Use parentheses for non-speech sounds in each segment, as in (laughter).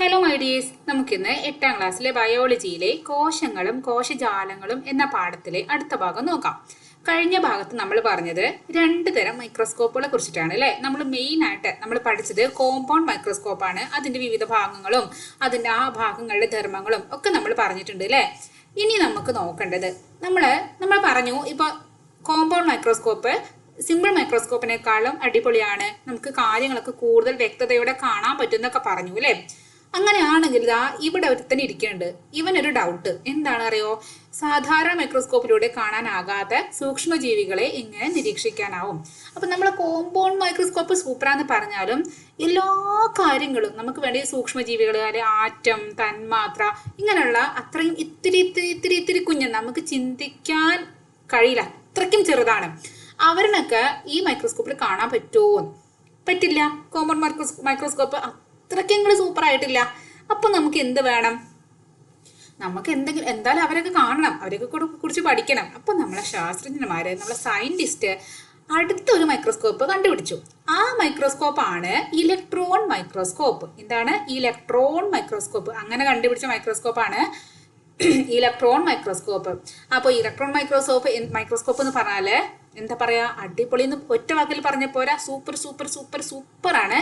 Hello my dears നമുക്കിന്ന് എട്ടാം ക്ലാസ്സിലെ ബയോളജിയിലെ കോശങ്ങളും കോശജാലങ്ങളും എന്ന പാഠത്തിലെ അടുത്ത ഭാഗം നോക്കാം. കഴിഞ്ഞ ഭാഗത്ത് നമ്മൾ പറഞ്ഞത് രണ്ട് തരം മൈക്രോസ്കോപ്പുകളെ കുറിച്ചിട്ടാണ് അല്ലേ? നമ്മൾ മെയിൻ ആയിട്ട് നമ്മൾ പഠിച്ചത് കോമ്പൗണ്ട് ആണ്. അതിന്റെ വിവിധ ഭാഗങ്ങളും അതിന്റെ ആ ഭാഗങ്ങളുടെ ധർമ്മങ്ങളും ഒക്കെ നമ്മൾ പറഞ്ഞിട്ടുണ്ട് അല്ലേ? ഇനി നമുക്ക് നോക്കേണ്ടത് നമ്മൾ നമ്മൾ പറഞ്ഞു ഇപ്പൊ കോമ്പൗണ്ട് മൈക്രോസ്കോപ്പ് സിമ്പിൾ മൈക്രോസ്കോപ്പിനേക്കാളും അടിപൊളിയാണ്. നമുക്ക് കാര്യങ്ങളൊക്കെ കൂടുതൽ വ്യക്തതയോടെ കാണാൻ പറ്റുന്നൊക്കെ പറഞ്ഞു അല്ലേ? അങ്ങനെയാണെങ്കിൽ ഇതാ ഇവിടെ ഒരുത്തന്നെ ഇരിക്കുന്നുണ്ട്. ഇവനൊരു ഡൗട്ട് എന്താണ് അറിയോ സാധാരണ മൈക്രോസ്കോപ്പിലൂടെ കാണാനാകാത്ത സൂക്ഷ്മജീവികളെ എങ്ങനെ നിരീക്ഷിക്കാനാവും. അപ്പൊ നമ്മൾ കോമ്പൗണ്ട് മൈക്രോസ്കോപ്പ് സൂപ്പറാന്ന് പറഞ്ഞാലും എല്ലാ കാര്യങ്ങളും നമുക്ക് വേണ്ടി സൂക്ഷ്മജീവികൾ അല്ലെ ആറ്റം തന്മാത്ര ഇങ്ങനെയുള്ള അത്രയും ഇത്തിരി ഇത്തിരി ഇത്തിരി ഇത്തിരി കുഞ്ഞ് നമുക്ക് ചിന്തിക്കാൻ കഴിയില്ല. അത്രയ്ക്കും ചെറുതാണ്. അവരിനൊക്കെ ഈ മൈക്രോസ്കോപ്പിൽ കാണാൻ പറ്റുമോ പറ്റില്ല. കോമ്പൗണ്ട് മൈക്രോസ് മൈക്രോസ്കോപ്പ് അത്രയ്ക്ക് നിങ്ങൾ സൂപ്പർ ആയിട്ടില്ല. അപ്പൊ നമുക്ക് എന്ത് വേണം? നമുക്ക് എന്തെങ്കിലും എന്തായാലും അവരൊക്കെ കാണണം. അവരൊക്കെ കൂടെ കുറിച്ച് പഠിക്കണം. അപ്പൊ നമ്മളെ ശാസ്ത്രജ്ഞന്മാര് നമ്മളെ സയന്റിസ്റ്റ് അടുത്തൊരു മൈക്രോസ്കോപ്പ് കണ്ടുപിടിച്ചു. ആ മൈക്രോസ്കോപ്പ് ആണ് ഇലക്ട്രോൺ മൈക്രോസ്കോപ്പ് എന്താണ്? ഇലക്ട്രോൺ മൈക്രോസ്കോപ്പ് അങ്ങനെ കണ്ടുപിടിച്ച മൈക്രോസ്കോപ്പ് ആണ് ഇലക്ട്രോൺ മൈക്രോസ്കോപ്പ് അപ്പോൾ ഇലക്ട്രോൺ മൈക്രോസ്കോപ്പ് മൈക്രോസ്കോപ്പ് എന്ന് പറഞ്ഞാൽ എന്താ പറയുക അടിപൊളി എന്ന് ഒറ്റ വാക്കിൽ പറഞ്ഞ പോരാ. സൂപ്പർ സൂപ്പർ സൂപ്പർ ആണ്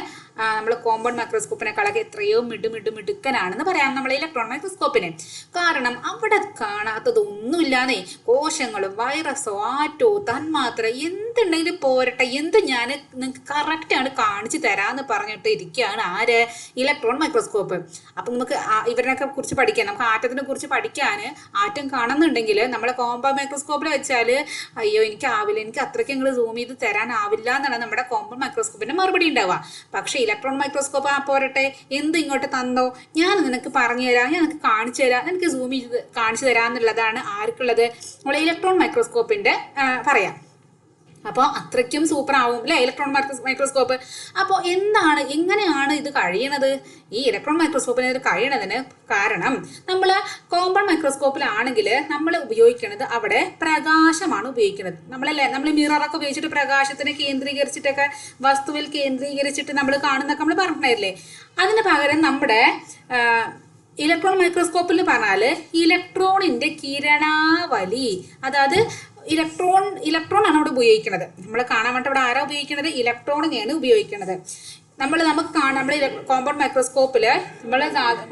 നമ്മൾ കോമ്പൗണ്ട് മൈക്രോസ്കോപ്പിനെക്കാളൊക്കെ എത്രയോ മിടു മിടു മിടുക്കനാണെന്ന് പറയാം നമ്മൾ ഇലക്ട്രോൺ മൈക്രോസ്കോപ്പിനെ. കാരണം അവിടെ കാണാത്തതൊന്നുമില്ലാന്നേ കോശങ്ങളും വൈറസോ ആറ്റോ തന്മാത്ര എന്തുണ്ടെങ്കിലും പോരട്ടെ എന്ത് ഞാൻ നിങ്ങൾക്ക് കറക്റ്റാണ് കാണിച്ചു തരാന്ന് പറഞ്ഞിട്ട് ഇരിക്കുകയാണ് ആര്? Electron microscope. അപ്പം നമുക്ക് ഇവരിനൊക്കെ കുറിച്ച് പഠിക്കാൻ നമുക്ക് ആറ്റത്തിനെ കുറിച്ച് പഠിക്കാൻ ആറ്റം കാണുന്നുണ്ടെങ്കിൽ നമ്മൾ കോമ്പൗണ്ട് മൈക്രോസ്കോപ്പിൽ വെച്ചാൽ അയ്യോ എനിക്ക് ആവില്ല എനിക്ക് അത്രയ്ക്ക് നിങ്ങൾ സൂം ചെയ്ത് തരാനാവില്ല എന്നാണ് നമ്മുടെ കോമ്പൗണ്ട് മൈക്രോസ്കോപ്പിന്റെ മറുപടി ഉണ്ടാവുക. പക്ഷേ ഇലക്ട്രോൺ മൈക്രോസ്കോപ്പ് ആ പോരട്ടെ? എന്ത് ഇങ്ങോട്ട് തന്നോ? ഞാൻ നിനക്ക് പറഞ്ഞു തരാം ഞാൻ നിനക്ക് കാണിച്ചു തരാം നിനക്ക് സൂം ചെയ്ത് കാണിച്ചു തരാം എന്നുള്ളതാണ് ആർക്കുള്ളത്? നമ്മൾ ഇലക്ട്രോൺ മൈക്രോസ്കോപ്പിന്റെ പറയാം. അപ്പോൾ അത്രയ്ക്കും സൂപ്പർ ആവും അല്ലേ ഇലക്ട്രോൺ മൈക്രോസ്കോപ്പ് അപ്പോൾ എന്താണ് എങ്ങനെയാണ് ഇത് കഴിയണത്? ഈ ഇലക്ട്രോൺ മൈക്രോസ്കോപ്പിന് ഇത് കഴിയണതിന് കാരണം നമ്മൾ കോമ്പൺ മൈക്രോസ്കോപ്പിലാണെങ്കിൽ നമ്മൾ ഉപയോഗിക്കുന്നത് അവിടെ പ്രകാശമാണ് ഉപയോഗിക്കുന്നത് നമ്മളല്ലേ നമ്മൾ മിററൊക്കെ ഉപയോഗിച്ചിട്ട് പ്രകാശത്തിനെ കേന്ദ്രീകരിച്ചിട്ടൊക്കെ വസ്തുവിൽ കേന്ദ്രീകരിച്ചിട്ട് നമ്മൾ കാണുന്നൊക്കെ നമ്മൾ പറഞ്ഞിട്ടില്ലേ അതിന് പകരം നമ്മുടെ ഇലക്ട്രോൺ മൈക്രോസ്കോപ്പിൽ പറഞ്ഞാൽ ഇലക്ട്രോണിന്റെ കിരണാവലി അതായത് ഇലക്ട്രോൺ ഇലക്ട്രോൺ ആണ് അവിടെ ഉപയോഗിക്കുന്നത് നമ്മൾ കാണാൻ വേണ്ടി അവിടെ ആരാ ഉപയോഗിക്കുന്നത് ഇലക്ട്രോണിനെയാണ് ഉപയോഗിക്കുന്നത് നമ്മൾ നമുക്ക് കാണാം നമ്മൾ കോമ്പൗണ്ട് മൈക്രോസ്കോപ്പിൽ നമ്മൾ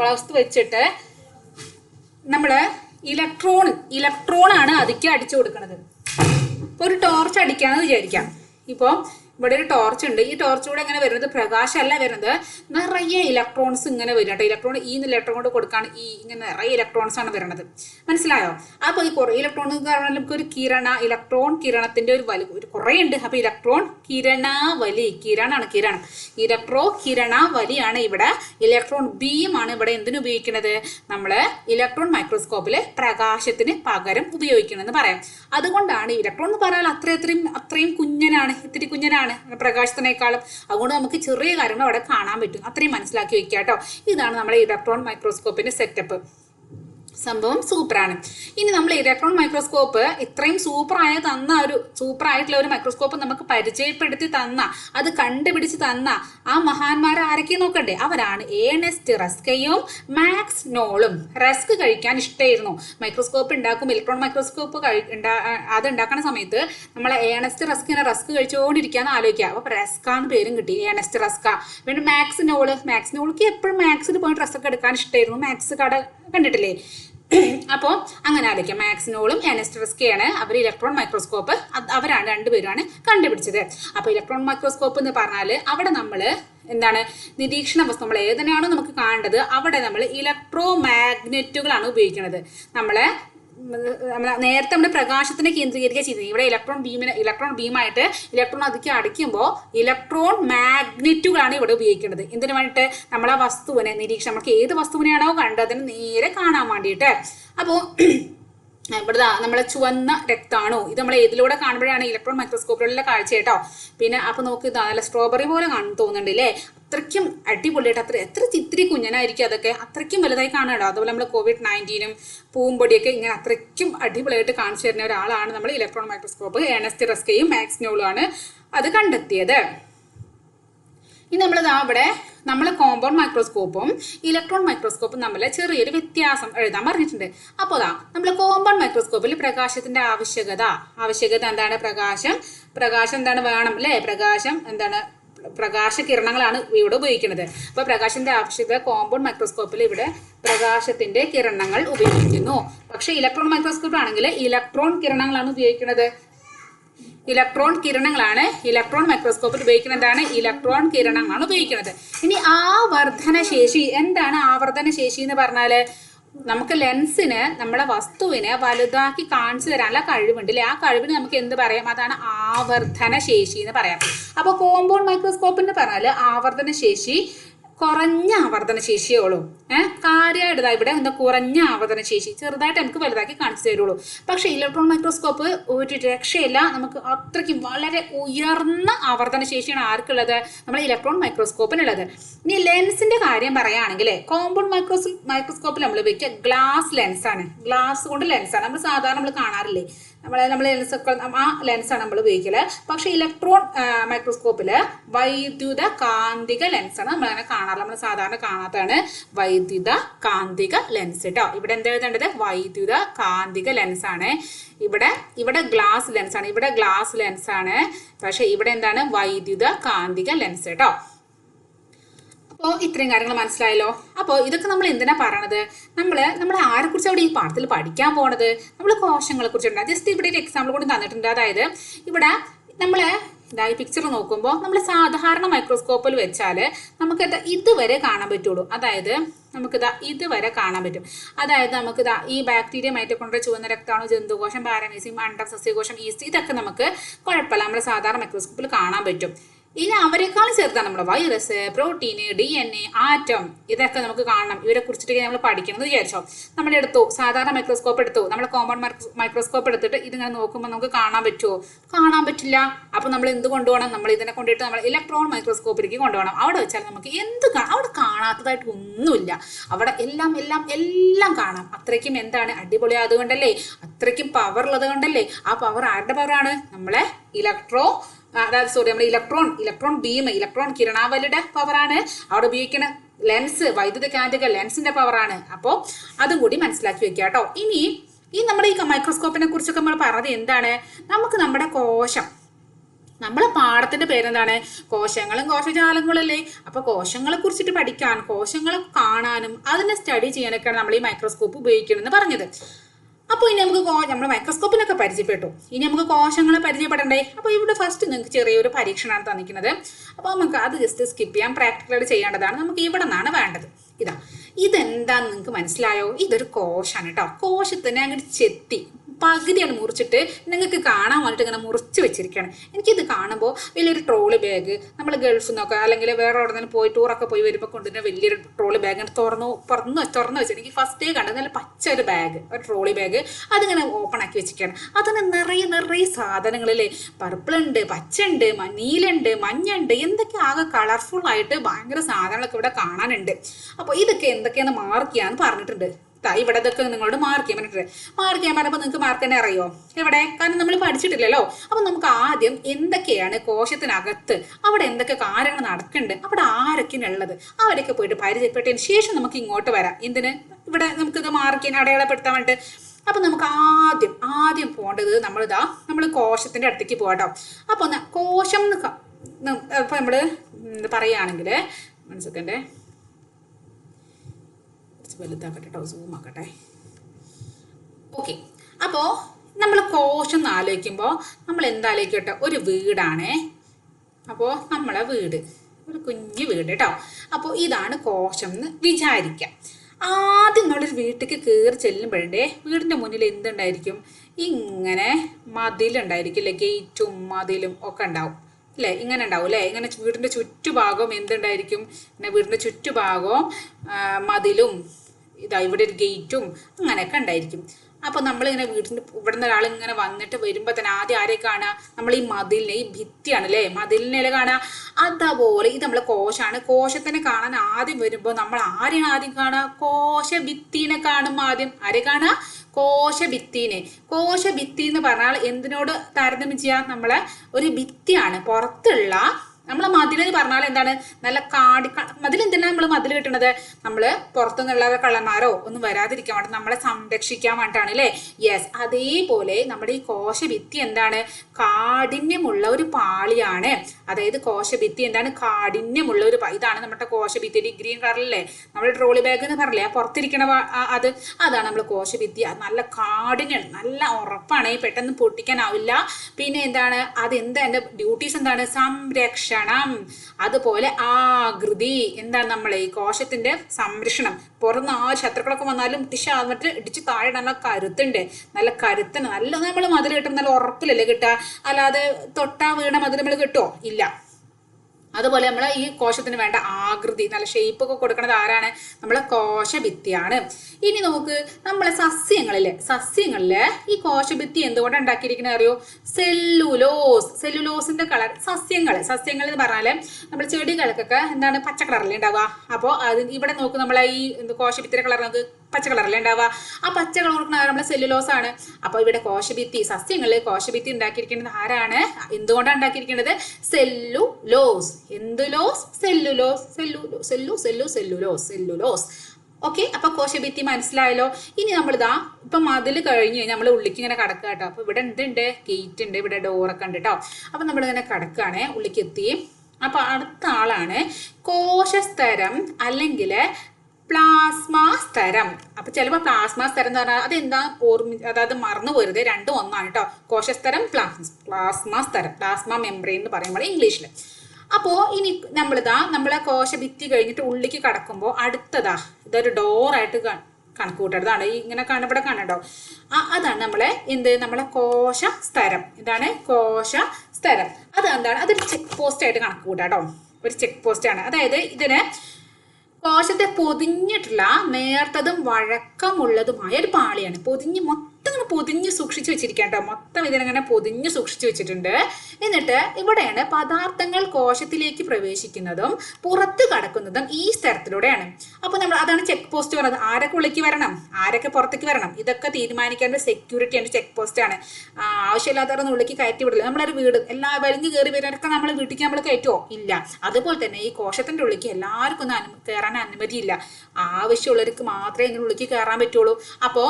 വസ്തു വെച്ചിട്ട് നമ്മൾ ഇലക്ട്രോൺ ഇലക്ട്രോൺ ആണ് അതിക്ക് അടിച്ചു കൊടുക്കുന്നത് ഇപ്പോൾ ഒരു ടോർച്ച് അടിക്കാന്ന് വിചാരിക്കാം. ഇപ്പോൾ ഇവിടെ ഒരു ടോർച്ച് ഉണ്ട്. ഈ ടോർച്ച് കൂടെ എങ്ങനെ വരുന്നത് പ്രകാശമല്ല വരുന്നത്. നിറയെ ഇലക്ട്രോൺസ് ഇങ്ങനെ വരും കേട്ടോ. ഇലക്ട്രോൺ ഈ ഇലക്ട്രോൺ കൊണ്ട് കൊടുക്കാണ് ഈ ഇങ്ങനെ നിറയെ ഇലക്ട്രോൺസ് ആണ് വരുന്നത്. മനസ്സിലായോ? അപ്പോൾ ഈ കുറേ ഇലക്ട്രോൺ പറഞ്ഞാൽ നമുക്ക് ഒരു കിരണ ഇലക്ട്രോൺ കിരണത്തിന്റെ ഒരു വലു ഒരു കുറേ ഉണ്ട്. അപ്പോൾ ഇലക്ട്രോൺ കിരണാവലി കിരണാണ് കിരണം. ഇലക്ട്രോ കിരണാവലിയാണ് ഇവിടെ. ഇലക്ട്രോൺ ബീം ആണ് ഇവിടെ എന്തിനു ഉപയോഗിക്കുന്നത്? നമ്മൾ ഇലക്ട്രോൺ മൈക്രോസ്കോപ്പിൽ പ്രകാശത്തിന് പകരം ഉപയോഗിക്കണമെന്ന് പറയാം. അതുകൊണ്ടാണ് ഇലക്ട്രോൺ എന്ന് അത്ര അത്രയും അത്രയും കുഞ്ഞനാണ്. ഇത്തിരി കുഞ്ഞനാണ്. പ്രകാശത്തിനേക്കാളും. അതുകൊണ്ട് നമുക്ക് ചെറിയ കാര്യങ്ങൾ അവിടെ കാണാൻ പറ്റും. അത്രയും മനസ്സിലാക്കി വെക്കുക കേട്ടോ ഇതാണ് നമ്മുടെ ഇലക്ട്രോൺ മൈക്രോസ്കോപ്പിന്റെ സെറ്റപ്പ് സംഭവം സൂപ്പറാണ്. ഇനി നമ്മൾ ഇലക്ട്രോൺ മൈക്രോസ്കോപ്പ് ഇത്രയും സൂപ്പറായ തന്ന ഒരു സൂപ്പർ ആയിട്ടുള്ള ഒരു മൈക്രോസ്കോപ്പ് നമുക്ക് പരിചയപ്പെടുത്തി തന്ന അത് കണ്ടുപിടിച്ച് തന്ന ആ മഹാന്മാർ ആരൊക്കെ നോക്കണ്ടേ? അവരാണ് ഏണസ്റ്റ് റസ്കയും മാക്സ് നോളും. റസ്ക് കഴിക്കാൻ ഇഷ്ടമായിരുന്നു മൈക്രോസ്കോപ്പ് ഉണ്ടാക്കും ഇലക്ട്രോൺ മൈക്രോസ്കോപ്പ് അത് ഉണ്ടാക്കുന്ന സമയത്ത് നമ്മളെ ഏണസ്റ്റ് റസ്ക് ഇങ്ങനെ റസ്ക് കഴിച്ചുകൊണ്ടിരിക്കാന്ന് ആലോചിക്കുക. അപ്പൊ റസ്കാന്ന് പേരും കിട്ടി ഏണസ്റ്റ് റസ്ക പിന്നെ മാക്സ് നോൾ മാക്സ് നോൾക്ക് എപ്പോഴും മാക്സിന് പോയിട്ട് ഡ്രസ്സൊക്കെ എടുക്കാൻ ഇഷ്ടമായിരുന്നു മാക്സ് കട കണ്ടിട്ടില്ലേ? (clears throat) അപ്പോൾ അങ്ങനെ ആലോചിക്കാം മാക്സിനോളും എനസ്ട്രസ്കയാണ് അവർ ഇലക്ട്രോൺ മൈക്രോസ്കോപ്പ് അവരാണ് രണ്ടുപേരുമാണ് കണ്ടുപിടിച്ചത്. അപ്പോൾ ഇലക്ട്രോൺ മൈക്രോസ്കോപ്പ് എന്ന് പറഞ്ഞാൽ അവിടെ നമ്മൾ എന്താണ് നിരീക്ഷണ വസ്തു നമ്മൾ ഏതിനാണോ നമുക്ക് കാണേണ്ടത് അവിടെ നമ്മൾ ഇലക്ട്രോ മാഗ്നറ്റുകളാണ് ഉപയോഗിക്കുന്നത്. നമ്മളെ നേരത്തെ നമ്മുടെ പ്രകാശത്തിനെ കേന്ദ്രീകരിക്കുക ചെയ്തത്. ഇവിടെ ഇലക്ട്രോൺ ബീമിനെ ഇലക്ട്രോൺ ബീമായിട്ട് ഇലക്ട്രോൺ അതിക്ക് അടിക്കുമ്പോൾ ഇലക്ട്രോൺ മാഗ്നറ്റുകളാണ് ഇവിടെ ഉപയോഗിക്കേണ്ടത്. എന്തിനു വേണ്ടിയിട്ട്? നമ്മളെ വസ്തുവിനെ നിരീക്ഷണം. നമുക്ക് ഏത് വസ്തുവിനെയാണോ കണ്ടതിന് നേരെ കാണാൻ വേണ്ടിയിട്ട്. അപ്പോൾ ഇവിടെ ദാ നമ്മളെ ചുവന്ന രക്താണോ? ഇത് നമ്മൾ ഏതിലൂടെ കാണുമ്പോഴാണ് ഇലക്ട്രോൺ മൈക്രോസ്കോപ്പിലുള്ള കാഴ്ച കേട്ടോ. പിന്നെ അപ്പൊ ഇതാ നല്ല സ്ട്രോബെറി പോലെ കാണും തോന്നുന്നുണ്ട് അല്ലേ അത്രയ്ക്കും അടിപൊളിയായിട്ട് അത്ര എത്ര ചിത്തിരി കുഞ്ഞനായിരിക്കും അതൊക്കെ. അത്രയ്ക്കും വലുതായി കാണാട്ടോ അതുപോലെ നമ്മൾ കോവിഡ് നയന്റീനും പൂമ്പൊടിയൊക്കെ ഇങ്ങനെ അത്രയ്ക്കും അടിപൊളിയായിട്ട് കാണിച്ചു തരുന്ന ഒരാളാണ് നമ്മൾ ഇലക്ട്രോൺ മൈക്രോസ്കോപ്പ് ഏണസ്റ്റി റസ്കയും മാക്സ്നോളും ആണ് അത് കണ്ടെത്തിയത്. ഇനി നമ്മൾ ഇതാ നമ്മൾ കോമ്പൗണ്ട് മൈക്രോസ്കോപ്പും ഇലക്ട്രോൺ മൈക്രോസ്കോപ്പും തമ്മിൽ ചെറിയൊരു വ്യത്യാസം എഴുതാൻ പറഞ്ഞിട്ടുണ്ട്. അപ്പോൾ അതാ നമ്മൾ കോമ്പൗണ്ട് മൈക്രോസ്കോപ്പിൽ പ്രകാശത്തിന്റെ ആവശ്യകത ആവശ്യകത എന്താണ് പ്രകാശം? പ്രകാശം എന്താണ് വേണം അല്ലേ പ്രകാശം എന്താണ്? പ്രകാശ കിരണങ്ങളാണ് ഇവിടെ ഉപയോഗിക്കുന്നത്. അപ്പോൾ പ്രകാശത്തിന്റെ ആവശ്യകത കോമ്പൗണ്ട് മൈക്രോസ്കോപ്പിൽ ഇവിടെ പ്രകാശത്തിന്റെ കിരണങ്ങൾ ഉപയോഗിക്കുന്നു. പക്ഷെ ഇലക്ട്രോൺ മൈക്രോസ്കോപ്പ് ആണെങ്കിൽ ഇലക്ട്രോൺ കിരണങ്ങളാണ് ഉപയോഗിക്കുന്നത്. ഇലക്ട്രോൺ കിരണങ്ങളാണ് ഇലക്ട്രോൺ മൈക്രോസ്കോപ്പിൽ ഉപയോഗിക്കുന്നത് എന്താണ് ഇലക്ട്രോൺ കിരണങ്ങളാണ് ഉപയോഗിക്കുന്നത്. ഇനി ആവർധന ശേഷി എന്താണ് ആവർധന ശേഷി എന്ന് പറഞ്ഞാൽ നമുക്ക് ലെൻസിന് നമ്മളെ വസ്തുവിനെ വലുതാക്കി കാണിച്ചു തരാനുള്ള കഴിവുണ്ട് അല്ലെ ആ കഴിവിന് നമുക്ക് എന്ത് പറയാം? അതാണ് ആവർധന ശേഷി എന്ന് പറയാം. അപ്പോൾ കോമ്പൗണ്ട് മൈക്രോസ്കോപ്പ് എന്ന് പറഞ്ഞാൽ ആവർധന ശേഷി കുറഞ്ഞ ആവർത്തന ശേഷിയേ ഉള്ളൂ ഏഹ് കാര്യമായിട്ട് ഇവിടെ എന്താ കുറഞ്ഞ ആവർത്തന ശേഷി. ചെറുതായിട്ട് നമുക്ക് വലുതാക്കി കാണിച്ചു തരുള്ളൂ. പക്ഷേ ഇലക്ട്രോൺ മൈക്രോസ്കോപ്പ് ഒരു രക്ഷയില്ല. നമുക്ക് അത്രയ്ക്കും വളരെ ഉയർന്ന ആവർത്തന ശേഷിയാണ് ആർക്കുള്ളത്? നമ്മൾ ഇലക്ട്രോൺ മൈക്രോസ്കോപ്പിനുള്ളത്. ഇനി ലെൻസിന്റെ കാര്യം പറയുകയാണെങ്കിൽ കോമ്പൗണ്ട് മൈക്രോസ് മൈക്രോസ്കോപ്പിൽ നമ്മൾ ഉപയോഗിക്കുക ഗ്ലാസ് ലെൻസാണ്. ഗ്ലാസ് കൊണ്ട് ലെൻസാണ്. നമ്മൾ സാധാരണ നമ്മൾ കാണാറില്ലേ? നമ്മൾ നമ്മൾ ലെൻസ് ഒക്കെ ആ ലെൻസാണ് നമ്മൾ ഉപയോഗിക്കൽ. പക്ഷേ ഇലക്ട്രോൺ മൈക്രോസ്കോപ്പിൽ വൈദ്യുത കാന്തിക ലെൻസാണ് നമ്മൾ അങ്ങനെ കാണാറില്ല. നമ്മൾ സാധാരണ കാണാത്തതാണ് വൈദ്യുത കാന്തിക ലെൻസ് കേട്ടോ ഇവിടെ എന്താ എഴുതേണ്ടത്? വൈദ്യുത കാന്തിക ലെൻസ് ആണ്. ഇവിടെ ഇവിടെ ഗ്ലാസ് ലെൻസ് ആണ്. ഇവിടെ ഗ്ലാസ് ലെൻസ് ആണ്. പക്ഷെ ഇവിടെ എന്താണ്? വൈദ്യുത കാന്തിക ലെൻസ് കേട്ടോ അപ്പോൾ ഇത്രയും കാര്യങ്ങൾ മനസ്സിലായല്ലോ? അപ്പോൾ ഇതൊക്കെ നമ്മൾ എന്തിനാ പറയണത്? നമ്മൾ നമ്മൾ ആരെക്കുറിച്ച് അവിടെ ഈ പാഠത്തിൽ പഠിക്കാൻ പോണത്? നമ്മൾ കോശങ്ങളെ കുറിച്ചുണ്ട് ജസ്റ്റ് ഇവിടെ ഒരു എക്സാമ്പിൾ കൂടി തന്നിട്ടുണ്ട്. അതായത് ഇവിടെ നമ്മൾ ഇതാ ഈ പിക്ചർ നോക്കുമ്പോൾ നമ്മൾ സാധാരണ മൈക്രോസ്കോപ്പിൽ വെച്ചാൽ നമുക്കിത് ഇതുവരെ കാണാൻ പറ്റുള്ളൂ. അതായത് നമുക്കിതാ ഇതുവരെ കാണാൻ പറ്റും. അതായത് നമുക്കിതാ ഈ ബാക്ടീരിയ മൈറ്റോകോൺഡ്രിയ ചുവന്ന രക്താണു ജന്തുകോശം പാരമീസിയം അണ്ടർ സസ്യകോശം ഈസ്റ്റ് ഇതൊക്കെ നമുക്ക് കുഴപ്പമില്ല. നമ്മൾ സാധാരണ മൈക്രോസ്കോപ്പിൽ കാണാൻ പറ്റും. ഇനി അവരെക്കാളും ചെറുതാണ് നമ്മുടെ virus protein D N A atom ഇതൊക്കെ നമുക്ക് കാണണം. ഇവരെ കുറിച്ചിട്ട് നമ്മൾ പഠിക്കണം എന്ന് വിചാരിച്ചോ? നമ്മൾ എടുത്തു സാധാരണ മൈക്രോസ്കോപ്പ് എടുത്തു. നമ്മൾ കോമൺ മൈക്രോസ്കോപ്പ് എടുത്തിട്ട് ഇതിങ്ങനെ നോക്കുമ്പോൾ നമുക്ക് കാണാൻ പറ്റുമോ കാണാൻ പറ്റില്ല. അപ്പോൾ നമ്മൾ എന്ത് കൊണ്ടുപോകണം? നമ്മൾ ഇതിനെ കൊണ്ടിട്ട് നമ്മൾ ഇലക്ട്രോൺ മൈക്രോസ്കോപ്പിലേക്ക് കൊണ്ടുപോകണം. അവിടെ വെച്ചാൽ നമുക്ക് എന്ത് കാണാം? അവിടെ കാണാത്തതായിട്ട് ഒന്നുമില്ല. അവിടെ എല്ലാം എല്ലാം എല്ലാം കാണാം. അത്രയ്ക്കും എന്താണ്? അടിപൊളി അതുകൊണ്ടല്ലേ? അത്രയ്ക്കും പവർ ഉള്ളത് കൊണ്ടല്ലേ? ആ പവർ ആരുടെ പവറാണ് നമ്മളെ ഇലക്ട്രോ അതായത് സോറി നമ്മുടെ ഇലക്ട്രോൺ ഇലക്ട്രോൺ ബീം ഇലക്ട്രോൺ കിരണാവലിയുടെ പവറാണ് അവിടെ ഉപയോഗിക്കുന്ന ലെൻസ് വൈദ്യുത കാന്തിക ലെൻസിന്റെ പവറാണ് അപ്പോൾ അതും കൂടി മനസ്സിലാക്കി വെക്കുക കേട്ടോ. ഇനി ഈ നമ്മുടെ ഈ മൈക്രോസ്കോപ്പിനെ കുറിച്ചൊക്കെ നമ്മൾ പറഞ്ഞത് എന്താണ്? നമുക്ക് നമ്മുടെ കോശം നമ്മളെ പാഠത്തിന്റെ പേരെന്താണ്? കോശങ്ങളും കോശജാലങ്ങളും അല്ലേ? അപ്പൊ കോശങ്ങളെ കുറിച്ചിട്ട് പഠിക്കാൻ കോശങ്ങളെ കാണാനും അതിനെ സ്റ്റഡി ചെയ്യാനൊക്കെയാണ് നമ്മൾ ഈ മൈക്രോസ്കോപ്പ് ഉപയോഗിക്കണമെന്ന് പറഞ്ഞത്. അപ്പോൾ ഇനി നമുക്ക് നമ്മുടെ മൈക്രോസ്കോപ്പിനൊക്കെ പരിചയപ്പെട്ടു. ഇനി നമുക്ക് കോശങ്ങളെ പരിചയപ്പെടണ്ടേ? അപ്പോൾ ഇവിടെ ഫസ്റ്റ് നിങ്ങൾക്ക് ചെറിയൊരു പരീക്ഷണമാണ് തന്നിരിക്കുന്നത്. അപ്പോൾ നമുക്ക് അത് ജസ്റ്റ് സ്കിപ്പ് ചെയ്യാം. പ്രാക്ടിക്കലായിട്ട് ചെയ്യേണ്ടതാണ്. നമുക്ക് ഇവിടെ നിന്നാണ് വേണ്ടത്. ഇതാ. ഇതെന്താന്ന് നിങ്ങൾക്ക് മനസ്സിലായോ? ഇതൊരു കോശാണ് കേട്ടോ. കോശത്തിനെ അങ്ങോട്ട് ചെത്തി പകുതിയാണ് മുറിച്ചിട്ട് നിങ്ങൾക്ക് കാണാൻ വേണ്ടിയിട്ട് ഇങ്ങനെ മുറിച്ച് വെച്ചിരിക്കുകയാണ്. എനിക്കിത് കാണുമ്പോൾ വലിയൊരു ട്രോളി ബാഗ് നമ്മൾ ഗൾഫിൽ നിന്നൊക്കെ അല്ലെങ്കിൽ വേറെ എവിടെ നിന്ന് പോയി ടൂറൊക്കെ പോയി വരുമ്പോൾ കൊണ്ടുവരുന്ന വലിയൊരു ട്രോളി ബാഗ് തുറന്നു തുറന്ന് തുറന്ന് വെച്ച് എനിക്ക് ഫസ്റ്റ് ഡേ കണ്ടത് നല്ല പച്ച ഒരു ബാഗ് ഒരു ട്രോളി ബാഗ് അതിങ്ങനെ ഓപ്പൺ ആക്കി വെച്ചിരിക്കുകയാണ്. അതിന് നിറയെ നിറയെ സാധനങ്ങളില്ലേ പർപ്പിളുണ്ട് ഉണ്ട് പച്ച ഉണ്ട് നീലുണ്ട് മഞ്ഞുണ്ട് എന്തൊക്കെ ആകെ കളർഫുൾ ആയിട്ട് ഭയങ്കര സാധനങ്ങളൊക്കെ ഇവിടെ കാണാനുണ്ട്. അപ്പോൾ ഇതൊക്കെ എന്തൊക്കെയാണ് മാർക്ക് ചെയ്യാന്ന് പറഞ്ഞിട്ടുണ്ട്. ഇവിടെ ഇതൊക്കെ നിങ്ങളോട് മാർക്ക് ചെയ്യാൻ പറഞ്ഞിട്ടുണ്ട് മാർക്ക് ചെയ്യാൻ പറഞ്ഞപ്പോൾ നിങ്ങൾക്ക് മാർക്ക് തന്നെ അറിയോ? എവിടെ? കാരണം നമ്മൾ പഠിച്ചിട്ടില്ലല്ലോ. അപ്പം നമുക്ക് ആദ്യം എന്തൊക്കെയാണ് കോശത്തിനകത്ത് അവിടെ എന്തൊക്കെ കാര്യങ്ങൾ നടക്കുന്നുണ്ട് അവിടെ ആരൊക്കെയാണ് ഉള്ളത്? അവരൊക്കെ പോയിട്ട് പരിചയപ്പെട്ടതിന് ശേഷം നമുക്ക് ഇങ്ങോട്ട് വരാം. എന്തിന്? ഇവിടെ നമുക്കിത് മാർക്ക് ചെയ്യാൻ അടയാളപ്പെടുത്താൻ വേണ്ടിയിട്ട് അപ്പം നമുക്ക് ആദ്യം ആദ്യം പോകേണ്ടത് നമ്മളിതാ നമ്മൾ കോശത്തിന്റെ അടുത്തേക്ക് പോകട്ടോ അപ്പോൾ കോശം നമ്മൾ നമ്മൾ പറയുകയാണെങ്കിൽ മനസ്സിലാക്കണ്ടേ വലുതാക്കട്ടെ കേട്ടോ സൂം ആക്കട്ടെ. ഓക്കെ അപ്പോൾ നമ്മൾ കോശം എന്ന് ആലോചിക്കുമ്പോൾ നമ്മൾ എന്താലോചിക്കട്ടെ ഒരു വീടാണേ. അപ്പോൾ നമ്മളെ വീട് ഒരു കുഞ്ഞു വീട് കേട്ടോ. അപ്പോൾ ഇതാണ് കോശം എന്ന് വിചാരിക്കാം. ആദ്യം നമ്മളൊരു വീട്ടിലേക്ക് കയറി ചെല്ലുമ്പോഴേ വീടിന്റെ മുന്നിൽ എന്തുണ്ടായിരിക്കും? ഇങ്ങനെ മതിലുണ്ടായിരിക്കും അല്ലേ ഗേറ്റും മതിലും ഒക്കെ ഉണ്ടാവും അല്ലേ ഇങ്ങനെ ഉണ്ടാവും അല്ലേ ഇങ്ങനെ വീടിന്റെ ചുറ്റുഭാഗവും എന്തുണ്ടായിരിക്കും? പിന്നെ വീടിന്റെ ചുറ്റുഭാഗവും മതിലും ഇതാ ഇവിടെ ഒരു ഗേറ്റും അങ്ങനെയൊക്കെ ഉണ്ടായിരിക്കും. അപ്പോൾ നമ്മളിങ്ങനെ വീട്ടിന്റെ ഇവിടെ നിന്ന് ഒരാൾ ഇങ്ങനെ വന്നിട്ട് വരുമ്പോൾ തന്നെ ആദ്യം ആരെ കാണുക? നമ്മൾ ഈ മതിലിനെ ഈ ഭിത്തിയാണ് അല്ലേ? മതിലിനെ കാണുക? അതുപോലെ ഇത് നമ്മളെ കോശാണ് കോശത്തിനെ കാണാൻ ആദ്യം വരുമ്പോൾ നമ്മൾ ആരെയാണ് ആദ്യം കാണുക? കോശ ഭിത്തിനെ കാണും ആദ്യം. ആരെ കാണുക? കോശ ഭിത്തിനെ കോശ ഭിത്തി എന്ന് പറഞ്ഞാൽ എന്തിനോട് താരതമ്യം ചെയ്യുക നമ്മളെ ഒരു ഭിത്തിയാണ്. പുറത്തുള്ള നമ്മളെ മതിൽ എന്ന് പറഞ്ഞാൽ എന്താണ്? നല്ല കാടി മതിൽ എന്തിനാണ് നമ്മൾ മതിൽ കിട്ടുന്നത് നമ്മൾ പുറത്തുനിന്നുള്ള കള്ളന്മാരോ ഒന്നും വരാതിരിക്കാൻ വേണ്ടി നമ്മളെ സംരക്ഷിക്കാൻ വേണ്ടിയിട്ടാണ് അല്ലേ? യെസ് അതേപോലെ നമ്മുടെ ഈ കോശഭിത്തി എന്താണ്? കാഠിന്യമുള്ള ഒരു പാളിയാണ്. അതായത് കോശഭിത്തി എന്താണ്? കാഠിന്യമുള്ള ഒരു ഇതാണ് നമ്മുടെ കോശഭിത്തി. ഗ്രീൻ കളറിലല്ലേ നമ്മൾ ട്രോളി ബാഗ് എന്ന് പറഞ്ഞില്ലേ? ആ പുറത്തിരിക്കണ അത്. അതാണ് നമ്മൾ കോശഭിത്തി. നല്ല കാഠിന്യാണ് നല്ല ഉറപ്പാണ്. പെട്ടെന്ന് പൊട്ടിക്കാനാവില്ല. പിന്നെ എന്താണ്? അത് എന്റെ ഡ്യൂട്ടീസ് എന്താണ്? സംരക്ഷണം അതുപോലെ ആകൃതി എന്താണ് നമ്മൾ ഈ കോശത്തിന്റെ സംരക്ഷണം. പുറന്ന് ആ ശത്രുക്കളൊക്കെ വന്നാലും ടിഷ എന്നിട്ട് ഇടിച്ച് താഴെ നല്ല കരുത്തുണ്ട്. നല്ല കരുത്തന് നല്ല നമ്മൾ മതിൽ കിട്ടും നല്ല ഉറപ്പിലല്ലേ കിട്ടുക. അല്ലാതെ തൊട്ടാ വീണ മതിൽ നമ്മൾ കിട്ടുമോ ഇല്ല. അതുപോലെ നമ്മൾ ഈ കോശത്തിന് വേണ്ട ആകൃതി നല്ല ഷേപ്പ് ഒക്കെ കൊടുക്കുന്നത് ആരാണ്? നമ്മളെ കോശഭിത്തിയാണ്. ഇനി നമുക്ക് നമ്മളെ സസ്യങ്ങളിലെ സസ്യങ്ങളിൽ ഈ കോശഭിത്തി എന്തുകൊണ്ട് ഉണ്ടാക്കിയിരിക്കുന്നത് അറിയോ? സെല്ലുലോസ് സെല്ലുലോസിന്റെ കളർ സസ്യങ്ങൾ സസ്യങ്ങൾ എന്ന് പറഞ്ഞാൽ നമ്മുടെ ചെടികൾക്കൊക്കെ എന്താണ് പച്ച കളറിൽ ഉണ്ടാവുക? അപ്പോൾ അത് ഇവിടെ നോക്ക് നമ്മളെ ഈ കോശഭിത്തിയുടെ കളർ നമുക്ക് പച്ച കളറല്ലേ ഉണ്ടാവുക. ആ പച്ച കളർ കൊടുക്കുന്ന സെല്ലുലോസ് ആണ്. അപ്പോൾ ഇവിടെ കോശഭിത്തി സസ്യങ്ങളിൽ കോശഭിത്തി ഉണ്ടാക്കിയിരിക്കുന്നത് ആരാണ്? എന്തുകൊണ്ടാണ് ഉണ്ടാക്കിയിരിക്കുന്നത് സെല്ലുലോസ് എന്തുലോസ് സെല്ലുലോസ് സെല്ലു സെല്ലു സെല്ലു സെല്ലുലോസ് സെല്ലുലോസ് ഓക്കെ അപ്പൊ കോശഭിത്തി മനസ്സിലായല്ലോ. ഇനി നമ്മൾ ഇതാ ഇപ്പൊ മതിൽ കഴിഞ്ഞ് നമ്മൾ ഉള്ളിക്ക് ഇങ്ങനെ കടക്കുക കേട്ടോ അപ്പൊ ഇവിടെ എന്തുണ്ട്? ഗേറ്റ് ഉണ്ട്. ഇവിടെ ഡോറൊക്കെ ഉണ്ട് കേട്ടോ അപ്പൊ നമ്മളിങ്ങനെ കടക്കുകയാണ് ഉള്ളിക്ക് എത്തി. അപ്പൊ അടുത്ത ആളാണ്. കോശസ്തരം അല്ലെങ്കിൽ പ്ലാസ്മ സ്തരം അപ്പൊ ചിലപ്പോൾ പ്ലാസ്മ സ്തരം എന്ന് പറഞ്ഞാൽ അതെന്താ? ഓർമ്മ അതായത് മറന്നു പോരുത്. രണ്ടും ഒന്നാണ് കേട്ടോ കോശസ്തരം പ്ലാസ് പ്ലാസ്മ സ്തരം പ്ലാസ്മ മെംബ്രെയിൻ എന്ന് പറയുമ്പോൾ ഇംഗ്ലീഷിൽ അപ്പോൾ ഇനി നമ്മളിതാ നമ്മളെ കോശ ഭിത്തി കഴിഞ്ഞിട്ട് ഉള്ളിലേക്ക് കടക്കുമ്പോൾ അടുത്തതാ ഇതൊരു ഡോറായിട്ട് കണക്ക് കൂട്ടരുതാണ് ഇങ്ങനെ കാണ ഇവിടെ കാണണ്ടോ അതാണ് നമ്മളെ എന്ത്? നമ്മളെ കോശ സ്തരം ഇതാണ് കോശ സ്തരം അത് എന്താണ്? അതൊരു ചെക്ക് പോസ്റ്റ് ആയിട്ട് കണക്ക് കൂട്ടാട്ടോ ഒരു ചെക്ക് പോസ്റ്റ് ആണ്. അതായത് ഇതിന് കോശത്തെ പൊതിഞ്ഞിട്ടുള്ള നേർത്തതും വഴക്കമുള്ളതുമായ ഒരു പാളിയാണ്. പൊതിഞ്ഞ് മൊത്തം ഇങ്ങനെ പൊതിഞ്ഞ് സൂക്ഷിച്ചു വെച്ചിരിക്കാം കേട്ടോ മൊത്തം ഇതിനങ്ങനെ പൊതിഞ്ഞ് സൂക്ഷിച്ചു വെച്ചിട്ടുണ്ട്. എന്നിട്ട് ഇവിടെയാണ് പദാർത്ഥങ്ങൾ കോശത്തിലേക്ക് പ്രവേശിക്കുന്നതും പുറത്ത് കടക്കുന്നതും ഈ സ്ഥലത്തിലൂടെയാണ്. അപ്പൊ നമ്മൾ അതാണ് ചെക്ക് പോസ്റ്റ് പറയുന്നത്. ആരൊക്കെ ഉള്ളിലേക്ക് വരണം? ആരൊക്കെ പുറത്തേക്ക് വരണം? ഇതൊക്കെ തീരുമാനിക്കേണ്ട സെക്യൂരിറ്റി ആണ് ചെക്ക് പോസ്റ്റ് ആണ്. ആവശ്യമില്ലാത്തവരെ ആവശ്യമില്ലാത്തവരൊന്നും ഉള്ളിലേക്ക് കയറ്റി വിടില്ല. നമ്മളൊരു വീട് എല്ലാ വലിഞ്ഞു കയറി വരുന്നവരൊക്കെ നമ്മൾ വീട്ടിലേക്ക് നമ്മൾ കയറ്റുമോ ഇല്ല. അതുപോലെ തന്നെ ഈ കോശത്തിന്റെ ഉള്ളിലേക്ക് എല്ലാവർക്കും ഒന്നും കയറാൻ അനുമതിയില്ല. ആവശ്യമുള്ളവർക്ക് മാത്രമേ ഇതിനുള്ളിലേക്ക് കയറാൻ പറ്റുള്ളൂ. അപ്പോൾ